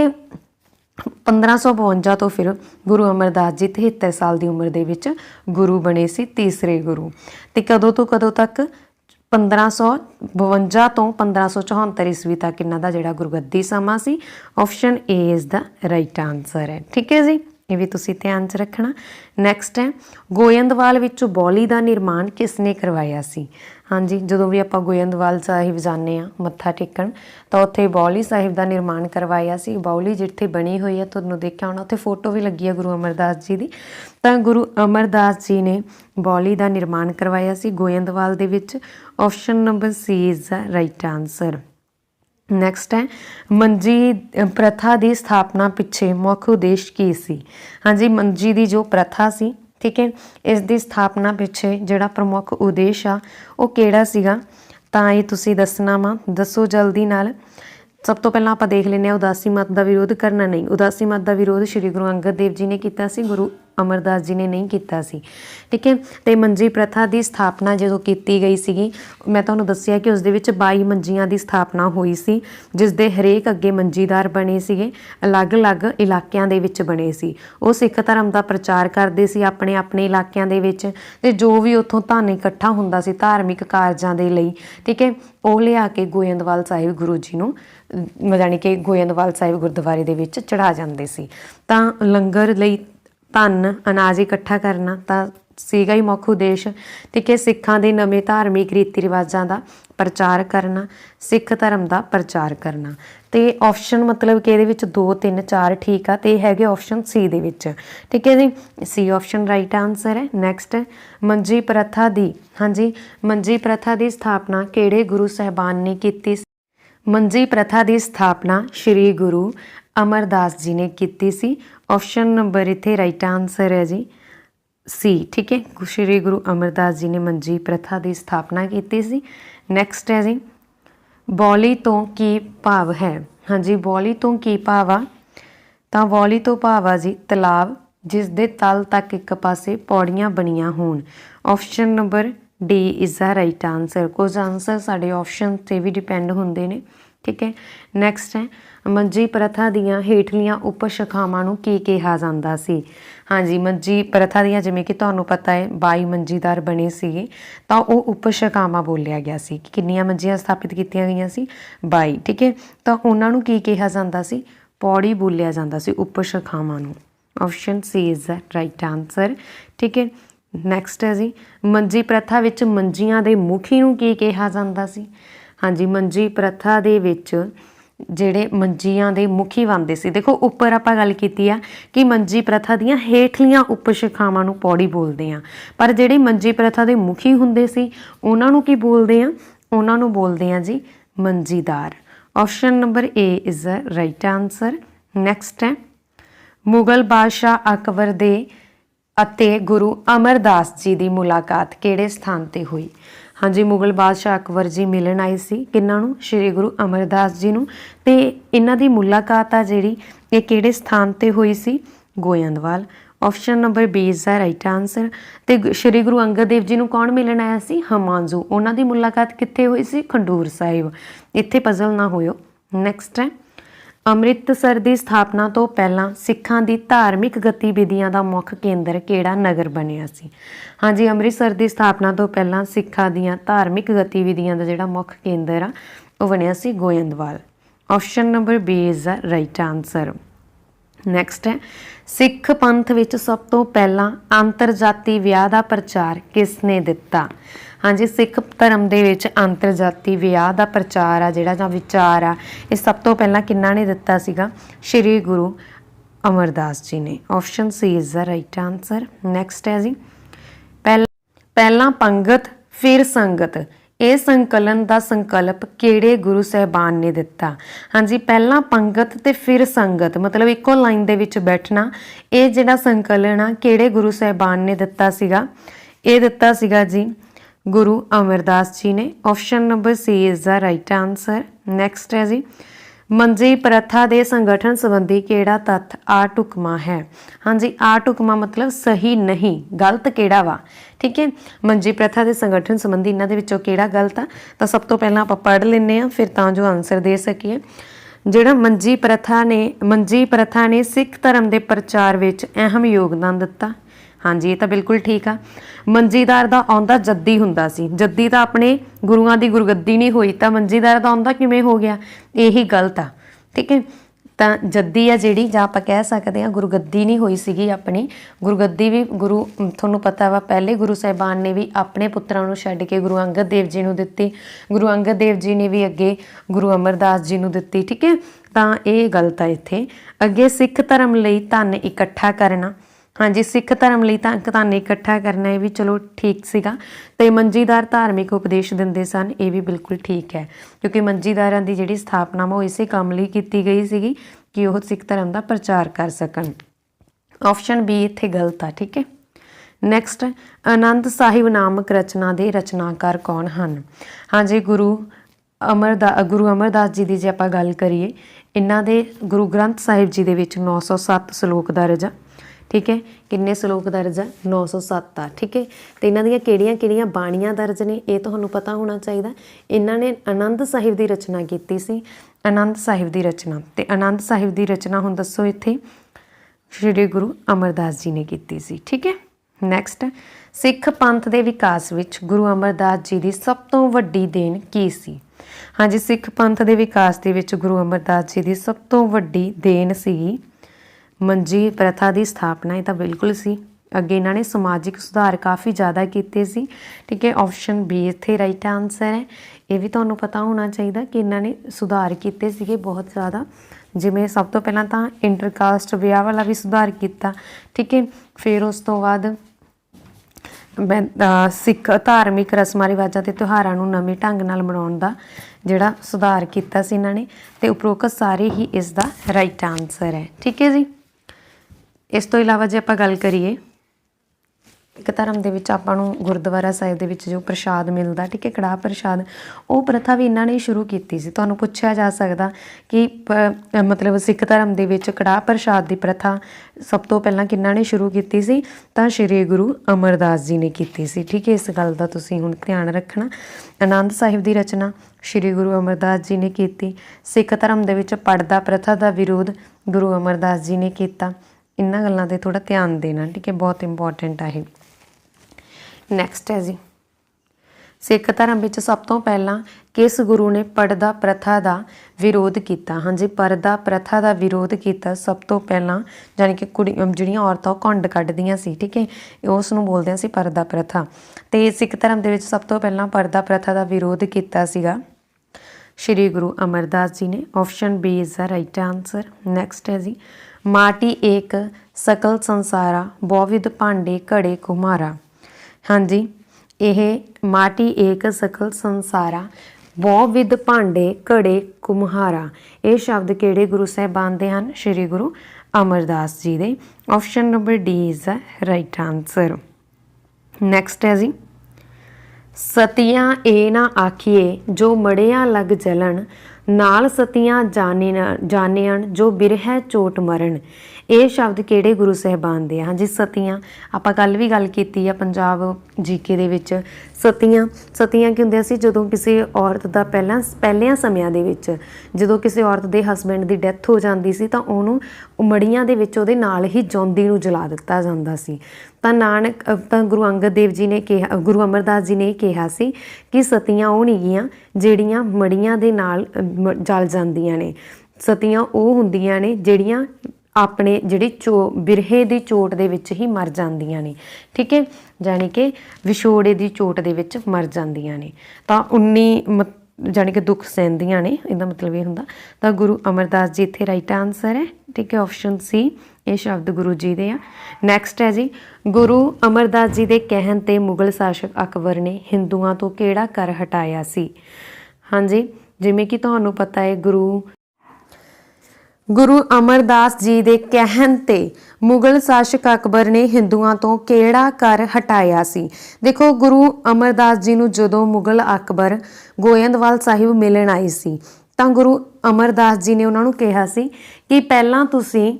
1552 ਤੋਂ ਫਿਰ ਗੁਰੂ ਅਮਰਦਾਸ ਜੀ 73 ਸਾਲ ਦੀ ਉਮਰ ਦੇ ਵਿੱਚ ਗੁਰੂ ਬਣੇ ਸੀ ਤੀਸਰੇ ਗੁਰੂ। ਤੇ ਕਦੋਂ ਤੋਂ ਕਦੋਂ ਤੱਕ? 1552 ਤੋਂ 1574 ਈਸਵੀ ਤੱਕ ਇਹਨਾਂ ਦਾ ਜਿਹੜਾ ਗੁਰਗੱਦੀ ਸਮਾਂ ਸੀ option A is the right answer ਹੈ। ਠੀਕ ਹੈ ਜੀ? ਇਹ ਵੀ ਤੁਸੀਂ ਧਿਆਨ 'ਚ ਰੱਖਣਾ। ਨੈਕਸਟ ਹੈ, ਗੋਇੰਦਵਾਲ ਵਿੱਚ ਬੌਲੀ ਦਾ ਨਿਰਮਾਣ ਕਿਸ ਨੇ ਕਰਵਾਇਆ ਸੀ? ਹਾਂਜੀ, ਜਦੋਂ ਵੀ ਆਪਾਂ ਗੋਇੰਦਵਾਲ ਸਾਹਿਬ ਜਾਂਦੇ ਆ ਮੱਥਾ ਟੇਕਣ, ਤਾਂ ਉੱਥੇ ਬੌਲੀ ਸਾਹਿਬ ਦਾ ਨਿਰਮਾਣ ਕਰਵਾਇਆ ਸੀ। ਬੌਲੀ ਜਿੱਥੇ ਬਣੀ ਹੋਈ ਹੈ, ਤੁਹਾਨੂੰ ਦੇਖਿਆ ਹੋਣਾ, ਉੱਥੇ ਫੋਟੋ ਵੀ ਲੱਗੀ ਹੈ ਗੁਰੂ ਅਮਰਦਾਸ ਜੀ ਦੀ। ਤਾਂ ਗੁਰੂ ਅਮਰਦਾਸ ਜੀ ਨੇ ਬੌਲੀ ਦਾ ਨਿਰਮਾਣ ਕਰਵਾਇਆ ਸੀ ਗੋਇੰਦਵਾਲ ਦੇ ਵਿੱਚ। Option number C is the right answer next ਹੈ ਮੰਜੀ ਪ੍ਰਥਾ ਦੀ ਸਥਾਪਨਾ ਪਿੱਛੇ ਮੁੱਖ ਉਦੇਸ਼ ਕੀ ਸੀ? ਹਾਂਜੀ ਮੰਜੀ ਦੀ ਜੋ ਪ੍ਰਥਾ ਸੀ, ਠੀਕ ਹੈ, ਇਸ ਦੀ ਸਥਾਪਨਾ ਪਿੱਛੇ ਜਿਹੜਾ ਪ੍ਰਮੁੱਖ ਉਦੇਸ਼ ਆ, ਉਹ ਕਿਹੜਾ ਸੀਗਾ? ਤਾਂ ਇਹ ਤੁਸੀਂ ਦੱਸਣਾ ਵਾ, ਦੱਸੋ ਜਲਦੀ ਨਾਲ। ਸਭ ਤੋਂ ਪਹਿਲਾਂ ਆਪਾਂ ਦੇਖ ਲੈਂਦੇ ਹਾਂ, ਉਦਾਸੀ ਮਤ ਦਾ ਵਿਰੋਧ ਕਰਨਾ ਨਹੀਂ। ਉਦਾਸੀ ਮਤ ਦਾ ਵਿਰੋਧ ਸ੍ਰੀ ਗੁਰੂ ਅੰਗਦ ਦੇਵ ਜੀ ਨੇ ਕੀਤਾ ਸੀ, ਗੁਰੂ ਅਮਰਦਾਸ ਜੀ ਨੇ ਨਹੀਂ ਕੀਤਾ ਸੀ। ਠੀਕ ਹੈ? ਤੇ ਮੰਜੀ ਪ੍ਰਥਾ ਦੀ ਸਥਾਪਨਾ ਜਦੋਂ ਕੀਤੀ ਗਈ ਸੀਗੀ ਮੈਂ ਤੁਹਾਨੂੰ ਦੱਸਿਆ ਕਿ ਉਸ ਦੇ ਵਿੱਚ 22 ਮੰਜੀਆਂ ਦੀ ਸਥਾਪਨਾ ਹੋਈ ਸੀ ਜਿਸ ਦੇ ਹਰੇਕ ਅੱਗੇ ਮੰਜੀਦਾਰ ਬਣੇ ਸੀਗੇ ਅਲੱਗ-ਅਲੱਗ ਇਲਾਕਿਆਂ ਦੇ ਵਿੱਚ ਬਣੇ ਸੀ। ਉਹ ਸਿੱਖ ਧਰਮ ਦਾ ਪ੍ਰਚਾਰ ਕਰਦੇ ਸੀ ਆਪਣੇ ਆਪਣੇ ਇਲਾਕਿਆਂ ਦੇ ਵਿੱਚ ਤੇ ਜੋ ਵੀ ਉੱਥੋਂ ਧਨ ਇਕੱਠਾ ਹੁੰਦਾ ਸੀ ਧਾਰਮਿਕ ਕਾਰਜਾਂ ਦੇ ਲਈ ਠੀਕ ਹੈ? ਉਹ ਲਿਆ ਕੇ ਗੋਇੰਦਵਾਲ ਸਾਹਿਬ ਗੁਰੂ ਜੀ ਨੂੰ ਅਮ, ਕਿ ਗੋਇੰਦਵਾਲ ਸਾਹਿਬ ਗੁਰਦੁਆਰੇ ਦੇ ਵਿੱਚ ਚੜਾ ਜਾਂਦੇ ਸੀ। ਤਾਂ ਲੰਗਰ ਲਈ ਧਨ ਅਨਾਜ ਇਕੱਠਾ ਕਰਨਾ ਤਾਂ ਸੀਗਾ ਹੀ ਮੁੱਖ ਉਦੇਸ਼ ਠੀਕ ਹੈ ਸਿੱਖਾਂ ਦੇ ਨਵੇਂ ਧਾਰਮਿਕ ਰੀਤੀ ਰਿਵਾਜਾਂ ਦਾ ਪ੍ਰਚਾਰ ਕਰਨਾ, ਸਿੱਖ ਧਰਮ ਦਾ ਪ੍ਰਚਾਰ ਕਰਨਾ। ਤੇ ਆਪਸ਼ਨ ਮਤਲਬ ਕਿ ਇਹਦੇ ਵਿੱਚ 2 3 4 ਠੀਕ ਆ ਤੇ ਇਹ ਹੈਗੇ ਆਪਸ਼ਨ ਸੀ ਦੇ ਵਿੱਚ। ਠੀਕ ਹੈ ਜੀ? ਸੀ ਆਪਸ਼ਨ ਰਾਈਟ ਆਨਸਰ ਹੈ। ਨੈਕਸਟ ਮੰਜੀ ਪ੍ਰਥਾ ਦੀ। ਹਾਂਜੀ, ਮੰਜੀ ਪ੍ਰਥਾ ਦੀ ਸਥਾਪਨਾ ਕਿਹੜੇ ਗੁਰੂ ਸਹਿਬਾਨ ਨੇ ਕੀਤੀ ਮੰਜੀ ਪ੍ਰਥਾ ਦੀ ਸਥਾਪਨਾ ਸ੍ਰੀ ਗੁਰੂ ਅਮਰਦਾਸ ਜੀ ਨੇ ਕੀਤੀ ਸੀ। ਆਪਸ਼ਨ ਨੰਬਰ ਇੱਥੇ ਰਾਈਟ ਆਨਸਰ ਹੈ ਜੀ। ਸੀ ਠੀਕ ਹੈ। ਸ੍ਰੀ ਗੁਰੂ ਅਮਰਦਾਸ ਜੀ ਨੇ ਮੰਜੀ ਪ੍ਰਥਾ ਦੀ ਸਥਾਪਨਾ ਕੀਤੀ ਸੀ। ਨੈਕਸਟ ਹੈ ਜੀ। ਬੌਲੀ ਤੋਂ ਕੀ ਭਾਵ ਹੈ? ਹਾਂਜੀ, ਬੌਲੀ ਤੋਂ ਕੀ ਭਾਵ ਆ? ਤਾਂ ਬੌਲੀ ਤੋਂ ਭਾਵ ਆ ਜੀ, ਤਲਾਬ, ਜਿਸ ਦੇ ਤਲ ਤੱਕ ਇੱਕ ਪਾਸੇ ਪੌੜੀਆਂ ਬਣੀਆਂ ਹੋਣ। Option number D is the right answer ਕੁਝ ਆਨਸਰ ਸਾਡੇ ਆਪਸ਼ਨ ਤੇ ਵੀ ਡਿਪੈਂਡ ਹੁੰਦੇ ਨੇ, ਠੀਕ ਹੈ। ਨੈਕਸਟ ਹੈ। ਮੰਜੀ ਪ੍ਰਥਾ ਦੀਆਂ ਹੇਠਲੀਆਂ ਉਪ ਸ਼ਾਖਾਵਾਂ ਨੂੰ ਕੀ ਕਿਹਾ ਜਾਂਦਾ ਸੀ? ਹਾਂਜੀ, ਮੰਜੀ ਪ੍ਰਥਾ ਦੀਆਂ ਜਿਵੇਂ ਕਿ ਤੁਹਾਨੂੰ ਪਤਾ ਹੈ 22 ਮੰਜੀਦਾਰ ਬਣੇ ਸੀਗੇ, ਤਾਂ ਉਹ ਉਪ ਸ਼ਾਖਾਵਾਂ ਬੋਲਿਆ ਗਿਆ ਸੀ ਕਿ ਕਿੰਨੀਆਂ ਮੰਜੀਆਂ ਸਥਾਪਿਤ ਕੀਤੀਆਂ ਗਈਆਂ ਸੀ? 22 ਠੀਕ ਹੈ? ਤਾਂ ਉਹਨਾਂ ਨੂੰ ਕੀ ਕਿਹਾ ਜਾਂਦਾ ਸੀ? ਪੌੜੀ ਬੋਲਿਆ ਜਾਂਦਾ ਸੀ ਉਪ ਸ਼ਾਖਾਵਾਂ ਨੂੰ। Option C is the right answer ਠੀਕ ਹੈ? ਨੈਕਸਟ ਹੈ ਜੀ, ਮੰਜੀ ਪ੍ਰਥਾ ਵਿੱਚ ਮੰਜੀਆਂ ਦੇ ਮੁਖੀ ਨੂੰ ਕੀ ਕਿਹਾ ਜਾਂਦਾ ਸੀ? ਹਾਂਜੀ, ਮੰਜੀ ਪ੍ਰਥਾ ਦੇ ਵਿੱਚ ਜਿਹੜੇ ਮੰਜੀਆਂ ਦੇ ਮੁਖੀ ਬਣਦੇ ਸੀ। ਦੇਖੋ, ਉੱਪਰ ਆਪਾਂ ਗੱਲ ਕੀਤੀ ਆ ਕਿ ਮੰਜੀ ਪ੍ਰਥਾ ਦੀਆਂ ਹੇਠਲੀਆਂ ਉਪਸ਼ਿਖਾਵਾਂ ਨੂੰ ਪੌੜੀ ਬੋਲਦੇ ਆ। ਪਰ ਜਿਹੜੇ ਮੰਜੀ ਪ੍ਰਥਾ ਦੇ ਮੁਖੀ ਹੁੰਦੇ ਸੀ, ਉਹਨਾਂ ਨੂੰ ਕੀ ਬੋਲਦੇ ਆ? ਉਹਨਾਂ ਨੂੰ ਬੋਲਦੇ ਆ ਜੀ ਮੰਜੀਦਾਰ। Option number A is the right answer next ਹੈ। ਮੁਗਲ ਬਾਦਸ਼ਾਹ ਅਕਬਰ ਦੇ ਅਤੇ ਗੁਰੂ ਅਮਰਦਾਸ ਜੀ ਦੀ ਮੁਲਾਕਾਤ ਕਿਹੜੇ ਸਥਾਨ ਤੇ ਹੋਈ? ਹਾਂਜੀ, ਮੁਗਲ ਬਾਦਸ਼ਾਹ ਅਕਬਰ ਜੀ ਮਿਲਣ ਆਏ ਸੀ। ਕਿੰਨਾਂ ਨੂੰ ਸ੍ਰੀ ਗੁਰੂ ਅਮਰਦਾਸ ਜੀ ਨੂੰ। ਤੇ ਇਹਨਾਂ ਦੀ ਮੁਲਾਕਾਤ ਆ ਜਿਹੜੀ, ਇਹ ਕਿਹੜੇ ਸਥਾਨ ਤੇ ਹੋਈ ਸੀ? Goindwal. Option number B is the right answer ਤੇ ਗੁ- ਸ੍ਰੀ ਗੁਰੂ ਅੰਗਦ ਦੇਵ ਜੀ ਨੂੰ ਕੌਣ ਮਿਲਣ ਆਇਆ ਸੀ? ਹਮਾਂਜੂ। ਉਹਨਾਂ ਦੀ ਮੁਲਾਕਾਤ ਕਿੱਥੇ ਹੋਈ ਸੀ? ਖੰਡੂਰ ਸਾਹਿਬ। ਇੱਥੇ ਪਜ਼ਲ ਨਾ ਹੋਇਓ। ਨੈਕਸਟ ਹੈ। ਅੰਮ੍ਰਿਤਸਰ ਦੀ ਸਥਾਪਨਾ ਤੋਂ ਪਹਿਲਾਂ ਸਿੱਖਾਂ ਦੀ ਧਾਰਮਿਕ ਗਤੀਵਿਧੀਆਂ ਦਾ ਮੁੱਖ ਕੇਂਦਰ ਕਿਹੜਾ? ਨਗਰ ਬਣਿਆ ਸੀ। ਹਾਂਜੀ, ਅੰਮ੍ਰਿਤਸਰ ਦੀ ਸਥਾਪਨਾ ਤੋਂ ਪਹਿਲਾਂ ਸਿੱਖਾਂ ਦੀਆਂ ਧਾਰਮਿਕ ਗਤੀਵਿਧੀਆਂ ਦਾ ਜਿਹੜਾ ਮੁੱਖ ਕੇਂਦਰ ਆ, ਉਹ ਬਣਿਆ ਸੀ Goindwal. Option number B is the right answer next ਹੈ, ਸਿੱਖ ਪੰਥ ਵਿੱਚ ਸਭ ਤੋਂ ਪਹਿਲਾਂ ਅੰਤਰਜਾਤੀ ਵਿਆਹ ਦਾ ਪ੍ਰਚਾਰ ਕਿਸ ਨੇ ਦਿੱਤਾ? ਹਾਂਜੀ, ਸਿੱਖ ਧਰਮ ਦੇ ਵਿੱਚ ਅੰਤਰ ਜਾਤੀ ਵਿਆਹ ਦਾ ਪ੍ਰਚਾਰ ਆ ਜਿਹੜਾ ਜਾਂ ਵਿਚਾਰ ਆ, ਇਹ ਸਭ ਤੋਂ ਪਹਿਲਾਂ ਕਿੰਨਾ ਨੇ ਦਿੱਤਾ ਸੀਗਾ? ਸ੍ਰੀ ਗੁਰੂ ਅਮਰਦਾਸ ਜੀ ਨੇ। Option C is the right answer next ਹੈ ਜੀ। ਪਹਿਲਾ, ਪਹਿਲਾਂ ਪੰਗਤ, ਫਿਰ ਸੰਗਤ। ਇਹ ਸੰਕਲਨ ਦਾ ਸੰਕਲਪ ਕਿਹੜੇ ਗੁਰੂ ਸਾਹਿਬਾਨ ਨੇ ਦਿੱਤਾ? ਹਾਂਜੀ, ਪਹਿਲਾਂ ਪੰਗਤ ਤੇ ਫਿਰ ਸੰਗਤ। ਮਤਲਬ ਇੱਕੋ ਲਾਈਨ ਦੇ ਵਿੱਚ ਬੈਠਣਾ। ਇਹ ਜਿਹੜਾ ਸੰਕਲਨ ਆ, ਕਿਹੜੇ ਗੁਰੂ ਸਾਹਿਬਾਨ ਨੇ ਦਿੱਤਾ ਸੀਗਾ? ਇਹ ਦਿੱਤਾ ਸੀਗਾ ਜੀ ਗੁਰੂ ਅਮਰਦਾਸ ਜੀ ਨੇ option number C is the right answer next ਹੈ ਜੀ। ਮੰਜੀ ਪ੍ਰਥਾ ਦੇ ਸੰਗਠਨ ਸੰਬੰਧੀ ਕਿਹੜਾ ਤੱਥ ਆ ਟੁਕਮਾ ਹੈ? ਹਾਂਜੀ, ਆ ਟੁਕਮਾ ਮਤਲਬ ਸਹੀ ਨਹੀਂ, ਗਲਤ ਕਿਹੜਾ ਵਾ? ਠੀਕ ਹੈ। ਮੰਜੀ ਪ੍ਰਥਾ ਦੇ ਸੰਗਠਨ ਸੰਬੰਧੀ ਇਹਨਾਂ ਦੇ ਵਿੱਚੋਂ ਕਿਹੜਾ ਗਲਤ ਆ? ਤਾਂ ਸਭ ਤੋਂ ਪਹਿਲਾਂ ਆਪਾਂ ਪੜ੍ਹ ਲੈਂਦੇ ਆ ਫਿਰ ਤਾਂ ਜੋ ਆਨਸਰ ਦੇ ਸਕੀਏ। ਜਿਹੜਾ ਮੰਜੀ ਪ੍ਰਥਾ ਨੇ, ਮੰਜੀ ਪ੍ਰਥਾ ਨੇ ਸਿੱਖ ਧਰਮ ਦੇ ਪ੍ਰਚਾਰ ਵਿੱਚ ਅਹਿਮ ਯੋਗਦਾਨ ਦਿੱਤਾ। ਹਾਂਜੀ, ਇਹ ਤਾਂ ਬਿਲਕੁਲ ਠੀਕ ਆ। ਮੰਜੀਦਾਰ ਦਾ ਆਉਂਦਾ ਜੱਦੀ ਹੁੰਦਾ ਸੀ। ਜੱਦੀ ਤਾਂ ਆਪਣੇ ਗੁਰੂਆਂ ਦੀ ਗੁਰਗੱਦੀ ਨਹੀਂ ਹੋਈ, ਤਾਂ ਮੰਜੀਦਾਰ ਦਾ ਆਉਂਦਾ ਕਿਵੇਂ ਹੋ ਗਿਆ? ਇਹੀ ਗਲਤ ਆ। ਠੀਕ ਹੈ? ਤਾਂ ਜੱਦੀ ਆ ਜਿਹੜੀ, ਜਾਂ ਆਪਾਂ ਕਹਿ ਸਕਦੇ ਆ ਗੁਰਗੱਦੀ ਨਹੀਂ ਹੋਈ ਸੀਗੀ ਆਪਣੀ। ਗੁਰਗੱਦੀ ਵੀ ਗੁਰੂ, ਤੁਹਾਨੂੰ ਪਤਾ ਵਾ, ਪਹਿਲੇ ਗੁਰੂ ਸਾਹਿਬਾਨ ਨੇ ਵੀ ਆਪਣੇ ਪੁੱਤਰਾਂ ਨੂੰ ਛੱਡ ਕੇ ਗੁਰੂ ਅੰਗਦ ਦੇਵ ਜੀ ਨੂੰ ਦਿੱਤੀ। ਗੁਰੂ ਅੰਗਦ ਦੇਵ ਜੀ ਨੇ ਵੀ ਅੱਗੇ ਗੁਰੂ ਅਮਰਦਾਸ ਜੀ ਨੂੰ ਦਿੱਤੀ। ਠੀਕ ਹੈ? ਤਾਂ ਇਹ ਗਲਤ ਆ ਇੱਥੇ। ਅੱਗੇ ਸਿੱਖ ਧਰਮ ਲਈ ਧਨ ਇਕੱਠਾ ਕਰਨਾ। ਹਾਂਜੀ, ਸਿੱਖ ਧਰਮ ਲਈ ਤਾਂ ਧਨ ਇਕੱਠਾ ਕਰਨਾ ਇਹ ਵੀ ਚਲੋ ਠੀਕ ਸੀਗਾ। ਤੇ ਮੰਜੀਦਾਰ ਧਾਰਮਿਕ ਉਪਦੇਸ਼ ਦਿੰਦੇ ਸਨ, ਇਹ ਵੀ ਬਿਲਕੁਲ ਠੀਕ ਹੈ। ਕਿਉਂਕਿ ਮੰਜੀਦਾਰਾਂ ਦੀ ਜਿਹੜੀ ਸਥਾਪਨਾ ਵਾ, ਉਹ ਇਸੇ ਕੰਮ ਲਈ ਕੀਤੀ ਗਈ ਸੀਗੀ ਕਿ ਉਹ ਸਿੱਖ ਧਰਮ ਦਾ ਪ੍ਰਚਾਰ ਕਰ ਸਕਣ। ਆਪਸ਼ਨ ਬੀ ਇੱਥੇ ਗਲਤ ਆ, ਠੀਕ ਹੈ? ਨੈਕਸਟ ਆਨੰਦ ਸਾਹਿਬ ਨਾਮਕ ਰਚਨਾ ਦੇ ਰਚਨਾਕਾਰ ਕੌਣ ਹਨ? ਹਾਂਜੀ, ਗੁਰੂ ਅਮਰਦਾ, ਗੁਰੂ ਅਮਰਦਾਸ ਜੀ ਦੀ ਜੇ ਆਪਾਂ ਗੱਲ ਕਰੀਏ, ਇਹਨਾਂ ਦੇ ਗੁਰੂ ਗ੍ਰੰਥ ਸਾਹਿਬ ਜੀ ਦੇ ਵਿੱਚ 907 ਸ਼ਲੋਕ ਦਰਜ ਆ ਠੀਕ ਹੈ? ਕਿੰਨੇ ਸ਼ਲੋਕ ਦਰਜ ਆ? 907 ਆ, ਠੀਕ ਹੈ? ਤੇ ਇਹਨਾਂ ਦੀਆਂ ਕਿਹੜੀਆਂ-ਕਿਹੜੀਆਂ ਬਾਣੀਆਂ ਦਰਜ ਨੇ? ਇਹ ਤੁਹਾਨੂੰ ਪਤਾ ਹੋਣਾ ਚਾਹੀਦਾ। ਇਹਨਾਂ ਨੇ ਆਨੰਦ ਸਾਹਿਬ ਦੀ ਰਚਨਾ ਕੀਤੀ ਸੀ। ਆਨੰਦ ਸਾਹਿਬ ਦੀ ਰਚਨਾ। ਤੇ ਆਨੰਦ ਸਾਹਿਬ ਦੀ ਰਚਨਾ ਹੁਣ ਦੱਸੋ ਇੱਥੇ। ਸ਼੍ਰੀ ਗੁਰੂ ਅਮਰਦਾਸ ਜੀ ਨੇ ਕੀਤੀ ਸੀ, ਠੀਕ ਹੈ? ਨੈਕਸਟ ਸਿੱਖ ਪੰਥ ਦੇ ਵਿਕਾਸ ਵਿੱਚ ਗੁਰੂ ਅਮਰਦਾਸ ਜੀ ਦੀ ਸਭ ਤੋਂ ਵੱਡੀ ਦੇਣ ਕੀ ਸੀ? ਹਾਂਜੀ, ਸਿੱਖ ਪੰਥ ਦੇ ਵਿਕਾਸ ਦੇ ਵਿੱਚ ਗੁਰੂ ਅਮਰਦਾਸ ਜੀ ਦੀ ਸਭ ਤੋਂ ਵੱਡੀ ਦੇਣ ਸੀ ਮੰਜੀ ਪ੍ਰਥਾ ਦੀ ਸਥਾਪਨਾ, ਇਹ ਤਾਂ ਬਿਲਕੁਲ ਸੀ। ਅੱਗੇ ਇਹਨਾਂ ਨੇ ਸਮਾਜਿਕ ਸੁਧਾਰ ਕਾਫੀ ਜ਼ਿਆਦਾ ਕੀਤੇ ਸੀ। ਠੀਕ ਹੈ ਆਪਸ਼ਨ ਬੀ ਇੱਥੇ ਰਾਈਟ ਆਨਸਰ ਹੈ। ਇਹ ਵੀ ਤੁਹਾਨੂੰ ਪਤਾ ਹੋਣਾ ਚਾਹੀਦਾ ਕਿ ਇਹਨਾਂ ਨੇ ਸੁਧਾਰ ਕੀਤੇ ਸੀਗੇ ਬਹੁਤ ਜ਼ਿਆਦਾ। ਜਿਵੇਂ ਸਭ ਤੋਂ ਪਹਿਲਾਂ ਤਾਂ ਇੰਟਰਕਾਸਟ ਵਿਆਹ ਵਾਲਾ ਵੀ ਸੁਧਾਰ ਕੀਤਾ। ਠੀਕ ਹੈ, ਫਿਰ ਉਸ ਤੋਂ ਬਾਅਦ ਮੈਂ ਸਿੱਖ ਧਾਰਮਿਕ ਰਸਮਾਂ, ਰਿਵਾਜਾਂ ਤੇ ਤਿਉਹਾਰਾਂ ਨੂੰ ਨਵੇਂ ਢੰਗ ਨਾਲ ਮਨਾਉਣ ਦਾ ਜਿਹੜਾ ਸੁਧਾਰ ਕੀਤਾ ਸੀ ਇਹਨਾਂ ਨੇ। ਤੇ ਉਪਰੋਕਤ ਸਾਰੇ ਹੀ ਇਸ ਦਾ ਰਾਈਟ ਆਨਸਰ ਹੈ। ਠੀਕ ਹੈ ਜੀ? ਇਸ ਤੋਂ ਇਲਾਵਾ ਜੇ ਆਪਾਂ ਗੱਲ ਕਰੀਏ, ਇੱਕ ਧਰਮ ਦੇ ਵਿੱਚ ਆਪਾਂ ਨੂੰ ਗੁਰਦੁਆਰਾ ਸਾਹਿਬ ਦੇ ਵਿੱਚ ਜੋ ਪ੍ਰਸ਼ਾਦ ਮਿਲਦਾ, ਠੀਕ ਹੈ, ਕੜਾਹ ਪ੍ਰਸ਼ਾਦ, ਉਹ ਪ੍ਰਥਾ ਵੀ ਇਹਨਾਂ ਨੇ ਸ਼ੁਰੂ ਕੀਤੀ ਸੀ। ਤੁਹਾਨੂੰ ਪੁੱਛਿਆ ਜਾ ਸਕਦਾ ਕਿ ਮਤਲਬ ਸਿੱਖ ਧਰਮ ਦੇ ਵਿੱਚ ਕੜਾਹ ਪ੍ਰਸ਼ਾਦ ਦੀ ਪ੍ਰਥਾ ਸਭ ਤੋਂ ਪਹਿਲਾਂ ਕਿਹਨਾਂ ਨੇ ਸ਼ੁਰੂ ਕੀਤੀ ਸੀ? ਤਾਂ ਸ੍ਰੀ ਗੁਰੂ ਅਮਰਦਾਸ ਜੀ ਨੇ ਕੀਤੀ ਸੀ, ਠੀਕ ਹੈ, ਇਸ ਗੱਲ ਦਾ ਤੁਸੀਂ ਹੁਣ ਧਿਆਨ ਰੱਖਣਾ। ਆਨੰਦ ਸਾਹਿਬ ਦੀ ਰਚਨਾ ਸ੍ਰੀ ਗੁਰੂ ਅਮਰਦਾਸ ਜੀ ਨੇ ਕੀਤੀ। ਸਿੱਖ ਧਰਮ ਦੇ ਵਿੱਚ ਪਰਦਾ ਪ੍ਰਥਾ ਦਾ ਵਿਰੋਧ ਗੁਰੂ ਅਮਰਦਾਸ ਜੀ ਨੇ ਕੀਤਾ। ਇਹਨਾਂ ਗੱਲਾਂ ਤੇ ਥੋੜਾ ਧਿਆਨ ਦੇਣਾ, ਠੀਕ ਹੈ, ਬਹੁਤ ਇੰਪੋਰਟੈਂਟ ਆ ਇਹ। ਨੈਕਸਟ ਹੈ ਜੀ। ਸਿੱਖ ਧਰਮ ਵਿੱਚ ਸਭ ਤੋਂ ਪਹਿਲਾਂ ਕਿਸ ਗੁਰੂ ਨੇ ਪਰਦਾ ਪ੍ਰਥਾ ਦਾ ਵਿਰੋਧ ਕੀਤਾ? ਹਾਂਜੀ ਪਰਦਾ ਪ੍ਰਥਾ ਦਾ ਵਿਰੋਧ ਕੀਤਾ ਸਭ ਤੋਂ ਪਹਿਲਾਂ ਯਾਨੀ ਕਿ ਕੁੜੀ ਜਿਹੜੀਆਂ ਔਰਤਾਂ ਉਹ ਘੁੰਡ ਕੱਢਦੀਆਂ ਸੀ, ਠੀਕ ਹੈ ਉਸ ਨੂੰ ਬੋਲਦੇ ਸੀ ਪਰਦਾ ਪ੍ਰਥਾ। ਤੇ ਸਿੱਖ ਧਰਮ ਦੇ ਵਿੱਚ ਸਭ ਤੋਂ ਪਹਿਲਾਂ ਪਰਦਾ ਪ੍ਰਥਾ ਦਾ ਵਿਰੋਧ ਕੀਤਾ ਸੀਗਾ ਸ਼੍ਰੀ ਗੁਰੂ ਅਮਰਦਾਸ ਜੀ ਨੇ। Option B is the right answer next ਹੈ ਜੀ। ਮਾਟੀ ਏਕ ਸਕਲ ਸੰਸਾਰਾ ਬਹੁਵਿਧ ਭਾਂਡੇ ਘੜੇ ਕੁਮਾਰਾ। ਹਾਂਜੀ, ਇਹ ਮਾਟੀ ਏਕ ਸਕਲ ਸੰਸਾਰਾ ਬਹੁਵਿਧ ਭਾਂਡੇ ਘੜੇ ਕੁਮਹਾਰਾ। ਇਹ ਸ਼ਬਦ ਕਿਹੜੇ ਗੁਰੂ ਸਾਹਿਬਾਨ ਦੇ ਹਨ? ਸ਼੍ਰੀ ਗੁਰੂ ਅਮਰਦਾਸ ਜੀ ਦੇ। Option number D is the right answer next ਹੈ ਜੀ। ਸਤੀਆਂ ਇਹ ਨਾ ਆਖੀਏ, ਜੋ ਮੜਿਆਂ ਲੱਗ ਜਲਣ ਨਾਲ ਸਤੀਆਂ ਜਾਣਨ ਜਾਣਿਆਣ ਜੋ ਬਿਰਹਿ ਚੋਟ ਮਰਨ। ਇਹ ਸ਼ਬਦ ਕਿਹੜੇ ਗੁਰੂ ਸਾਹਿਬਾਨ ਦੇ ਆ? ਹਾਂਜੀ, ਸਤੀਆਂ। ਆਪਾਂ ਕੱਲ ਵੀ ਗੱਲ ਕੀਤੀ ਆ ਪੰਜਾਬ ਜੀਕੇ ਦੇ ਵਿੱਚ। ਸਤੀਆਂ। ਸਤੀਆਂ ਕੀ ਹੁੰਦੀਆਂ ਸੀ? ਜਦੋਂ ਕਿਸੇ ਔਰਤ ਦਾ ਪਹਿਲਾਂ, ਪਹਿਲਿਆਂ ਸਮਿਆਂ ਦੇ ਵਿੱਚ, ਜਦੋਂ ਕਿਸੇ ਔਰਤ ਦੇ ਹਸਬੰਡ ਦੀ ਡੈਥ ਹੋ ਜਾਂਦੀ ਸੀ, ਤਾਂ ਉਹਨੂੰ ਮੜੀਆਂ ਦੇ ਵਿੱਚ ਉਹਦੇ ਨਾਲ ਹੀ ਜੌਂਦੀ ਨੂੰ ਜਲਾ ਦਿੱਤਾ ਜਾਂਦਾ ਸੀ। ਤਾਂ ਨਾਨਕ ਤਾਂ ਗੁਰੂ ਅੰਗਦ ਦੇਵ ਜੀ ਨੇ ਕਿਹਾ, ਗੁਰੂ ਅਮਰਦਾਸ ਜੀ ਨੇ ਇਹ ਕਿਹਾ ਸੀ ਕਿ ਸਤੀਆਂ ਉਹ ਨਹੀਂ ਗੀਆਂ ਜਿਹੜੀਆਂ ਮੜੀਆਂ ਦੇ ਨਾਲ ਮ- ਜਲ ਜਾਂਦੀਆਂ ਨੇ। ਸਤੀਆਂ ਉਹ ਹੁੰਦੀਆਂ ਨੇ ਜਿਹੜੀਆਂ ਆਪਣੇ ਜਿਹੜੀ ਚੋ ਬਿਰਹੇ ਦੀ ਚੋਟ ਦੇ ਵਿੱਚ ਹੀ ਮਰ ਜਾਂਦੀਆਂ ਨੇ, ਠੀਕ ਹੈ? ਯਾਨੀ ਕਿ ਵਿਛੋੜੇ ਦੀ ਚੋਟ ਦੇ ਵਿੱਚ ਮਰ ਜਾਂਦੀਆਂ ਨੇ। ਤਾਂ 19 ਮਤ- ਜਾਣੀ ਕਿ ਦੁੱਖ ਸਹਿੰਦੀਆਂ ਨੇ, ਇਹਦਾ ਮਤਲਬ ਇਹ ਹੁੰਦਾ। ਤਾਂ ਗੁਰੂ ਅਮਰਦਾਸ ਜੀ ਇੱਥੇ ਰਾਈਟ ਆਨਸਰ ਹੈ, ਠੀਕ ਹੈ? ਆਪਸ਼ਨ ਸੀ ਇਹ ਸ਼ਬਦ ਗੁਰੂ ਜੀ ਦੇ ਆ। ਨੈਕਸਟ ਹੈ ਜੀ, ਗੁਰੂ ਅਮਰਦਾਸ ਜੀ ਦੇ ਕਹਿਣ ਤੇ ਮੁਗਲ ਸ਼ਾਸਕ ਅਕਬਰ ਨੇ ਹਿੰਦੂਆਂ ਤੋਂ ਕਿਹੜਾ ਕਰ ਹਟਾਇਆ ਸੀ? ਹਾਂਜੀ, ਜਿਵੇਂ ਕਿ ਤੁਹਾਨੂੰ ਪਤਾ ਹੈ, ਗੁਰੂ ਗੁਰੂ ਅਮਰਦਾਸ ਜੀ ਦੇ ਕਹਿਣ ਤੇ ਮੁਗਲ ਸ਼ਾਸਕ ਅਕਬਰ ਨੇ ਹਿੰਦੂਆਂ ਤੋਂ ਕਿਹੜਾ ਕਰ ਹਟਾਇਆ ਸੀ? ਦੇਖੋ, ਗੁਰੂ ਅਮਰਦਾਸ ਜੀ ਨੂੰ ਜਦੋਂ ਮੁਗਲ ਅਕਬਰ ਗੋਇੰਦਵਾਲ ਸਾਹਿਬ ਮਿਲਣ ਆਈ ਸੀ, ਤਾਂ ਗੁਰੂ ਅਮਰਦਾਸ ਜੀ ਨੇ ਉਹਨਾਂ ਨੂੰ ਕਿਹਾ ਸੀ ਕਿ ਪਹਿਲਾਂ ਤੁਸੀਂ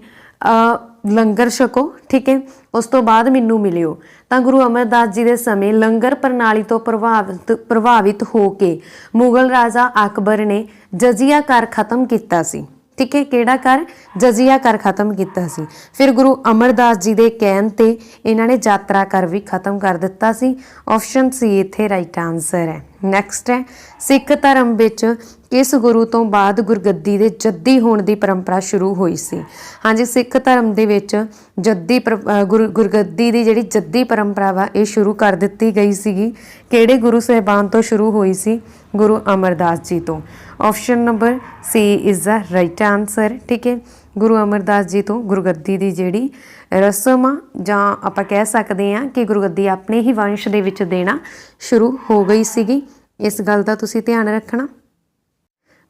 ਲੰਗਰ ਛਕੋ, ਠੀਕ ਹੈ? ਉਸ ਤੋਂ ਬਾਅਦ ਮੈਨੂੰ ਮਿਲਿਓ। ਤਾਂ ਗੁਰੂ ਅਮਰਦਾਸ ਜੀ ਦੇ ਸਮੇਂ ਲੰਗਰ ਪ੍ਰਣਾਲੀ ਤੋਂ ਪ੍ਰਭਾਵਿਤ ਪ੍ਰਭਾਵਿਤ ਹੋ ਕੇ ਮੁਗਲ ਰਾਜਾ ਅਕਬਰ ਨੇ ਜਜ਼ੀਆ ਕਰ ਖਤਮ ਕੀਤਾ ਸੀ। ਠੀਕ ਹੈ, ਕਿਹੜਾ ਕਰ ਜਜ਼ੀਆ ਕਰ ਖਤਮ ਕੀਤਾ ਸੀ। ਫਿਰ ਗੁਰੂ ਅਮਰਦਾਸ ਜੀ ਦੇ ਕਹਿਣ ਤੇ ਇਹਨਾਂ ਨੇ ਯਾਤਰਾ ਕਰ ਵੀ ਖਤਮ ਕਰ ਦਿੱਤਾ ਸੀ। ਆਪਸ਼ਨ ਸੀ ਇੱਥੇ ਰਾਈਟ ਆਨਸਰ ਹੈ। ਨੈਕਸਟ ਹੈ, ਸਿੱਖ ਧਰਮ ਵਿੱਚ ਕਿਸ ਗੁਰੂ ਤੋਂ ਬਾਅਦ ਗੁਰਗੱਦੀ ਦੇ ਜੱਦੀ ਹੋਣ ਦੀ ਪਰੰਪਰਾ ਸ਼ੁਰੂ ਹੋਈ ਸੀ। ਹਾਂਜੀ, ਸਿੱਖ ਧਰਮ ਦੇ ਵਿੱਚ ਜੱਦੀ ਪਰ- ਗੁਰ- ਗੁਰਗੱਦੀ ਦੀ ਜਿਹੜੀ ਜੱਦੀ ਪਰੰਪਰਾ ਵਾ, ਇਹ ਸ਼ੁਰੂ ਕਰ ਦਿੱਤੀ ਗਈ ਸੀਗੀ। ਕਿਹੜੇ ਗੁਰੂ ਸਾਹਿਬਾਨ ਤੋਂ ਸ਼ੁਰੂ ਹੋਈ ਸੀ? ਗੁਰੂ ਅਮਰਦਾਸ ਜੀ ਤੋਂ। Option number C is the right answer ਠੀਕ ਹੈ? ਗੁਰੂ ਅਮਰਦਾਸ ਜੀ ਤੋਂ ਗੁਰਗੱਦੀ ਦੀ ਜਿਹੜੀ ਰਸਮ ਆ, ਜਾਂ ਆਪਾਂ ਕਹਿ ਸਕਦੇ ਹਾਂ ਕਿ ਗੁਰਗੱਦੀ ਆਪਣੇ ਹੀ ਵੰਸ਼ ਦੇ ਵਿੱਚ ਦੇਣਾ ਸ਼ੁਰੂ ਹੋ ਗਈ ਸੀਗੀ। ਇਸ ਗੱਲ ਦਾ ਤੁਸੀਂ ਧਿਆਨ ਰੱਖਣਾ।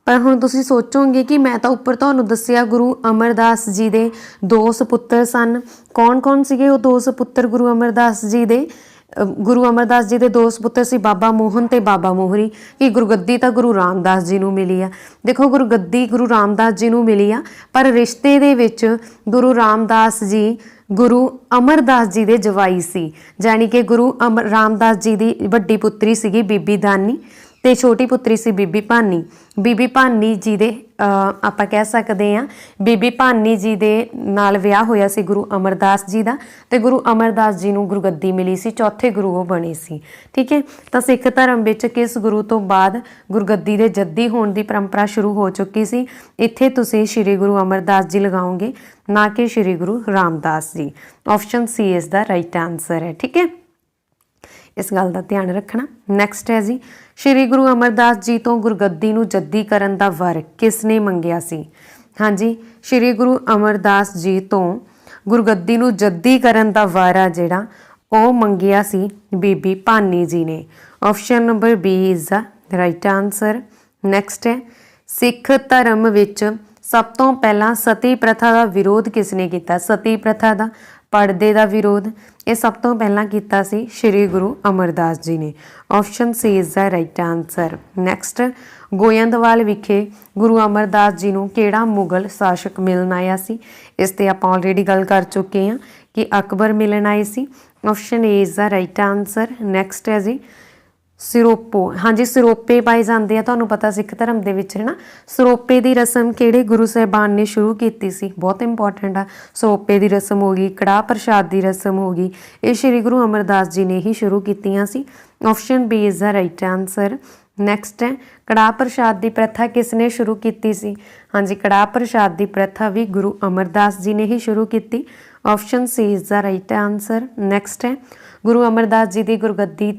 ਪਰ ਹੁਣ ਤੁਸੀਂ ਸੋਚੋਗੇ ਕਿ ਮੈਂ ਤਾਂ ਉੱਪਰ ਤੁਹਾਨੂੰ ਦੱਸਿਆ ਗੁਰੂ ਅਮਰਦਾਸ ਜੀ ਦੇ ਦੋ ਸੁਪੁੱਤਰ ਸਨ। ਕੌਣ-ਕੌਣ ਸੀਗੇ ਉਹ ਦੋ ਸੁਪੁੱਤਰ ਗੁਰੂ ਅਮਰਦਾਸ ਜੀ ਦੇ? ਗੁਰੂ ਅਮਰਦਾਸ ਜੀ ਦੇ ਦੋ ਸੁਪੁੱਤਰ ਸੀ ਬਾਬਾ ਮੋਹਨ ਤੇ ਬਾਬਾ ਮੋਹਰੀ। ਕਿ ਗੁਰਗੱਦੀ ਤਾਂ ਗੁਰੂ ਰਾਮਦਾਸ ਜੀ ਨੂੰ ਮਿਲੀ ਆ। ਦੇਖੋ ਗੁਰਗੱਦੀ ਗੁਰੂ ਰਾਮਦਾਸ ਜੀ ਨੂੰ ਮਿਲੀ ਆ, ਪਰ ਰਿਸ਼ਤੇ ਦੇ ਵਿੱਚ ਗੁਰੂ ਰਾਮਦਾਸ ਜੀ, ਗੁਰੂ ਅਮਰਦਾਸ ਜੀ ਦੇ ਜਵਾਈ ਸੀ। ਜਾਨੀ ਕਿ ਗੁਰੂ ਅਮਰ ਰਾਮਦਾਸ ਜੀ ਦੀ ਵੱਡੀ ਪੁੱਤਰੀ ਸੀਗੀ ਬੀਬੀ ਦਾਨੀ। ਤੇ ਛੋਟੀ ਪੁੱਤਰੀ ਸੀ ਬੀਬੀ ਭਾਨੀ। ਬੀਬੀ ਭਾਨੀ ਜੀ ਦੇ ਆਪਾਂ ਕਹਿ ਸਕਦੇ ਹਾਂ, ਬੀਬੀ ਭਾਨੀ ਜੀ ਦੇ ਨਾਲ ਵਿਆਹ ਹੋਇਆ ਸੀ ਗੁਰੂ ਅਮਰਦਾਸ ਜੀ ਦਾ ਤੇ ਗੁਰੂ ਅਮਰਦਾਸ ਜੀ ਨੂੰ ਗੁਰਗੱਦੀ ਮਿਲੀ ਸੀ, ਚੌਥੇ ਗੁਰੂ ਉਹ ਬਣੇ ਸੀ। ਠੀਕ ਹੈ? ਤਾਂ ਸਿੱਖ ਧਰਮ ਵਿੱਚ ਕਿਸ ਗੁਰੂ ਤੋਂ ਬਾਅਦ ਗੁਰਗੱਦੀ ਦੇ ਜੱਦੀ ਹੋਣ ਦੀ ਪਰੰਪਰਾ ਸ਼ੁਰੂ ਹੋ ਚੁੱਕੀ ਸੀ? ਇੱਥੇ ਤੁਸੀਂ ਸ੍ਰੀ ਗੁਰੂ ਅਮਰਦਾਸ ਜੀ ਲਗਾਓਗੇ, ਨਾ ਕਿ ਸ੍ਰੀ ਗੁਰੂ ਰਾਮਦਾਸ ਜੀ। ਆਪਸ਼ਨ ਸੀ ਇਸ ਦਾ ਰਾਈਟ ਆਨਸਰ ਹੈ। ਠੀਕ ਹੈ? ਇਸ ਗੱਲ ਦਾ ਧਿਆਨ ਰੱਖਣਾ। ਨੈਕਸਟ ਹੈ ਜੀ ਸ਼੍ਰੀ ਗੁਰੂ ਅਮਰਦਾਸ ਜੀ ਤੋਂ ਗੁਰਗੱਦੀ ਨੂੰ ਜੱਦੀ ਕਰਨ ਦਾ ਵਰ ਕਿਸ ਨੇ ਮੰਗਿਆ ਸੀ? ਹਾਂਜੀ, ਸ਼੍ਰੀ ਗੁਰੂ ਅਮਰਦਾਸ ਜੀ ਤੋਂ ਗੁਰਗੱਦੀ ਨੂੰ ਜੱਦੀ ਕਰਨ ਦਾ ਵਰ ਆ ਜਿਹੜਾ, ਉਹ ਮੰਗਿਆ ਸੀ ਬੀਬੀ ਭਾਨੀ ਜੀ ਨੇ। Option number B is the right answer next ਹੈ, ਸਿੱਖ ਧਰਮ ਵਿੱਚ ਸਭ ਤੋਂ ਪਹਿਲਾਂ ਸਤੀ ਪ੍ਰਥਾ ਦਾ ਵਿਰੋਧ ਕਿਸ ਨੇ ਕੀਤਾ? ਸਤੀ ਪ੍ਰਥਾ ਦਾ ਪਰਦੇ ਦਾ ਵਿਰੋਧ ਇਹ ਸਭ ਤੋਂ ਪਹਿਲਾਂ ਕੀਤਾ ਸੀ ਸ੍ਰੀ ਗੁਰੂ ਅਮਰਦਾਸ ਜੀ ਨੇ। Option C is the right answer next Goindwal ਵਿਖੇ ਗੁਰੂ ਅਮਰਦਾਸ ਜੀ ਨੂੰ ਕਿਹੜਾ ਮੁਗਲ ਸ਼ਾਸਕ ਮਿਲਣ ਆਇਆ ਸੀ? ਇਸ ਤੇ ਆਪਾਂ ਆਲਰੇਡੀ ਗੱਲ ਕਰ ਚੁੱਕੇ ਹਾਂ ਕਿ ਅਕਬਰ ਮਿਲਣ ਆਏ ਸੀ। Option A is the right answer next ਹੈ ਜੀ ਸਿਰੋਪੋ, ਹਾਂਜੀ, ਸਿਰੋਪੇ ਪਾਏ ਜਾਂਦੇ ਆ, ਤੁਹਾਨੂੰ ਪਤਾ ਸਿੱਖ ਧਰਮ ਦੇ ਵਿੱਚ ਹੈ ਨਾ ਸਿਰੋਪੇ ਦੀ ਰਸਮ ਕਿਹੜੇ ਗੁਰੂ ਸਾਹਿਬਾਨ ਨੇ ਸ਼ੁਰੂ ਕੀਤੀ ਸੀ? ਬਹੁਤ ਇੰਪੋਰਟੈਂਟ ਆ। ਸਿਰੋਪੇ ਦੀ ਰਸਮ ਹੋ ਗਈ, ਕੜਾਹ ਪ੍ਰਸ਼ਾਦ ਦੀ ਰਸਮ ਹੋ ਗਈ, ਇਹ ਸ੍ਰੀ ਗੁਰੂ ਅਮਰਦਾਸ ਜੀ ਨੇ ਹੀ ਸ਼ੁਰੂ ਕੀਤੀਆਂ ਸੀ। Option B is the right answer next ਹੈ, ਕੜਾਹ ਪ੍ਰਸ਼ਾਦ ਦੀ ਪ੍ਰਥਾ ਕਿਸ ਨੇ ਸ਼ੁਰੂ ਕੀਤੀ ਸੀ? ਹਾਂਜੀ, ਕੜਾਹ ਪ੍ਰਸ਼ਾਦ ਦੀ ਪ੍ਰਥਾ ਵੀ ਗੁਰੂ ਅਮਰਦਾਸ ਜੀ ਨੇ ਹੀ ਸ਼ੁਰੂ ਕੀਤੀ। Option C is the right answer next ਹੈ, ਗੁਰੂ ਅਮਰਦਾਸ ਜੀ ਦੀ ਗੁਰਗੱਦੀ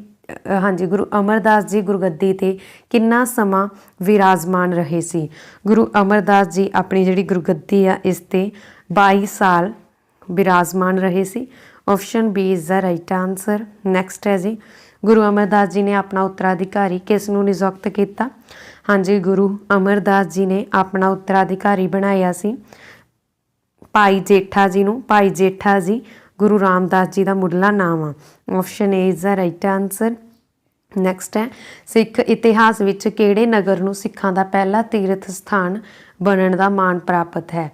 ਹਾਂਜੀ, ਗੁਰੂ ਅਮਰਦਾਸ ਜੀ ਗੁਰਗੱਦੀ ਤੇ ਕਿੰਨਾ ਸਮਾਂ ਵਿਰਾਜਮਾਨ ਰਹੇ ਸੀ। ਗੁਰੂ ਅਮਰਦਾਸ ਜੀ ਆਪਣੀ ਜਿਹੜੀ ਗੁਰਗੱਦੀ ਆ, ਇਸ ਤੇ 22 ਸਾਲ ਵਿਰਾਜਮਾਨ ਰਹੇ ਸੀ। Option B is the right answer next ਹੈ ਜੀ। ਗੁਰੂ ਅਮਰਦਾਸ ਜੀ ਨੇ ਆਪਣਾ ਉੱਤਰਾਧਿਕਾਰੀ ਕਿਸ ਨੂੰ ਨਿਯੁਕਤ ਕੀਤਾ? ਹਾਂਜੀ, ਗੁਰੂ ਅਮਰਦਾਸ ਜੀ ਨੇ ਆਪਣਾ ਉੱਤਰਾਧਿਕਾਰੀ ਬਣਾਇਆ ਸੀ। ਭਾਈ ਜੇਠਾ ਜੀ ਨੂੰ, ਭਾਈ ਜੇਠਾ ਜੀ ਗੁਰੂ ਰਾਮਦਾਸ ਜੀ ਦਾ ਮੁੱਢਲਾ ਨਾਮ ਆ। Option A is the right answer next ਹੈ, ਸਿੱਖ ਇਤਿਹਾਸ ਵਿੱਚ ਕਿਹੜੇ ਨਗਰ ਨੂੰ ਸਿੱਖਾਂ ਦਾ ਪਹਿਲਾ ਤੀਰਥ ਸਥਾਨ ਬਣਨ ਦਾ ਮਾਣ ਪ੍ਰਾਪਤ ਹੈ?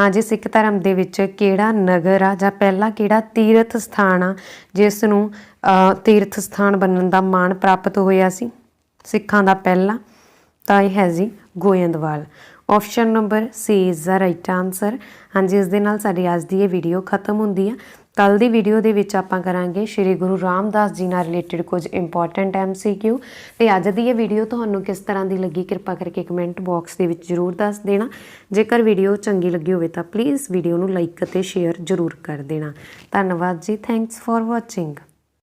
ਹਾਂਜੀ, ਸਿੱਖ ਧਰਮ ਦੇ ਵਿੱਚ ਕਿਹੜਾ ਨਗਰ ਆ ਜਾਂ ਪਹਿਲਾ ਕਿਹੜਾ ਤੀਰਥ ਸਥਾਨ ਆ ਜਿਸ ਨੂੰ ਤੀਰਥ ਸਥਾਨ ਬਣਨ ਦਾ ਮਾਣ ਪ੍ਰਾਪਤ ਹੋਇਆ ਸੀ? ਸਿੱਖਾਂ ਦਾ ਪਹਿਲਾ, ਤਾਂ ਇਹ ਹੈ ਜੀ Goindwal. Option number C is the right answer ਹਾਂਜੀ, ਇਸ ਦੇ ਨਾਲ ਸਾਡੀ ਅੱਜ ਦੀ ਇਹ ਵੀਡੀਓ ਖਤਮ ਹੁੰਦੀ ਆ। ਕੱਲ ਦੀ ਵੀਡੀਓ ਦੇ ਵਿੱਚ ਆਪਾਂ ਕਰਾਂਗੇ ਸ਼੍ਰੀ ਗੁਰੂ ਰਾਮਦਾਸ ਜੀ ਨਾਲ ਰਿਲੇਟਡ ਕੁਝ ਇੰਪੋਰਟੈਂਟ ਐਮਸੀਕਿਊ ਤੇ ਅੱਜ ਦੀ ਇਹ ਵੀਡੀਓ ਤੁਹਾਨੂੰ ਕਿਸ ਤਰ੍ਹਾਂ ਦੀ ਲੱਗੀ ਕਿਰਪਾ ਕਰਕੇ ਕਮੈਂਟ ਬਾਕਸ ਦੇ ਵਿੱਚ ਜਰੂਰ ਦੱਸ ਦੇਣਾ। ਜੇਕਰ ਵੀਡੀਓ ਚੰਗੀ ਲੱਗੀ ਹੋਵੇ ਤਾਂ ਪਲੀਜ਼ ਵੀਡੀਓ ਨੂੰ ਲਾਈਕ ਅਤੇ ਸ਼ੇਅਰ ਜਰੂਰ ਕਰ ਦੇਣਾ। ਧੰਨਵਾਦ ਜੀ ਥੈਂਕਸ ਫॉर ਵਾਚਿੰਗ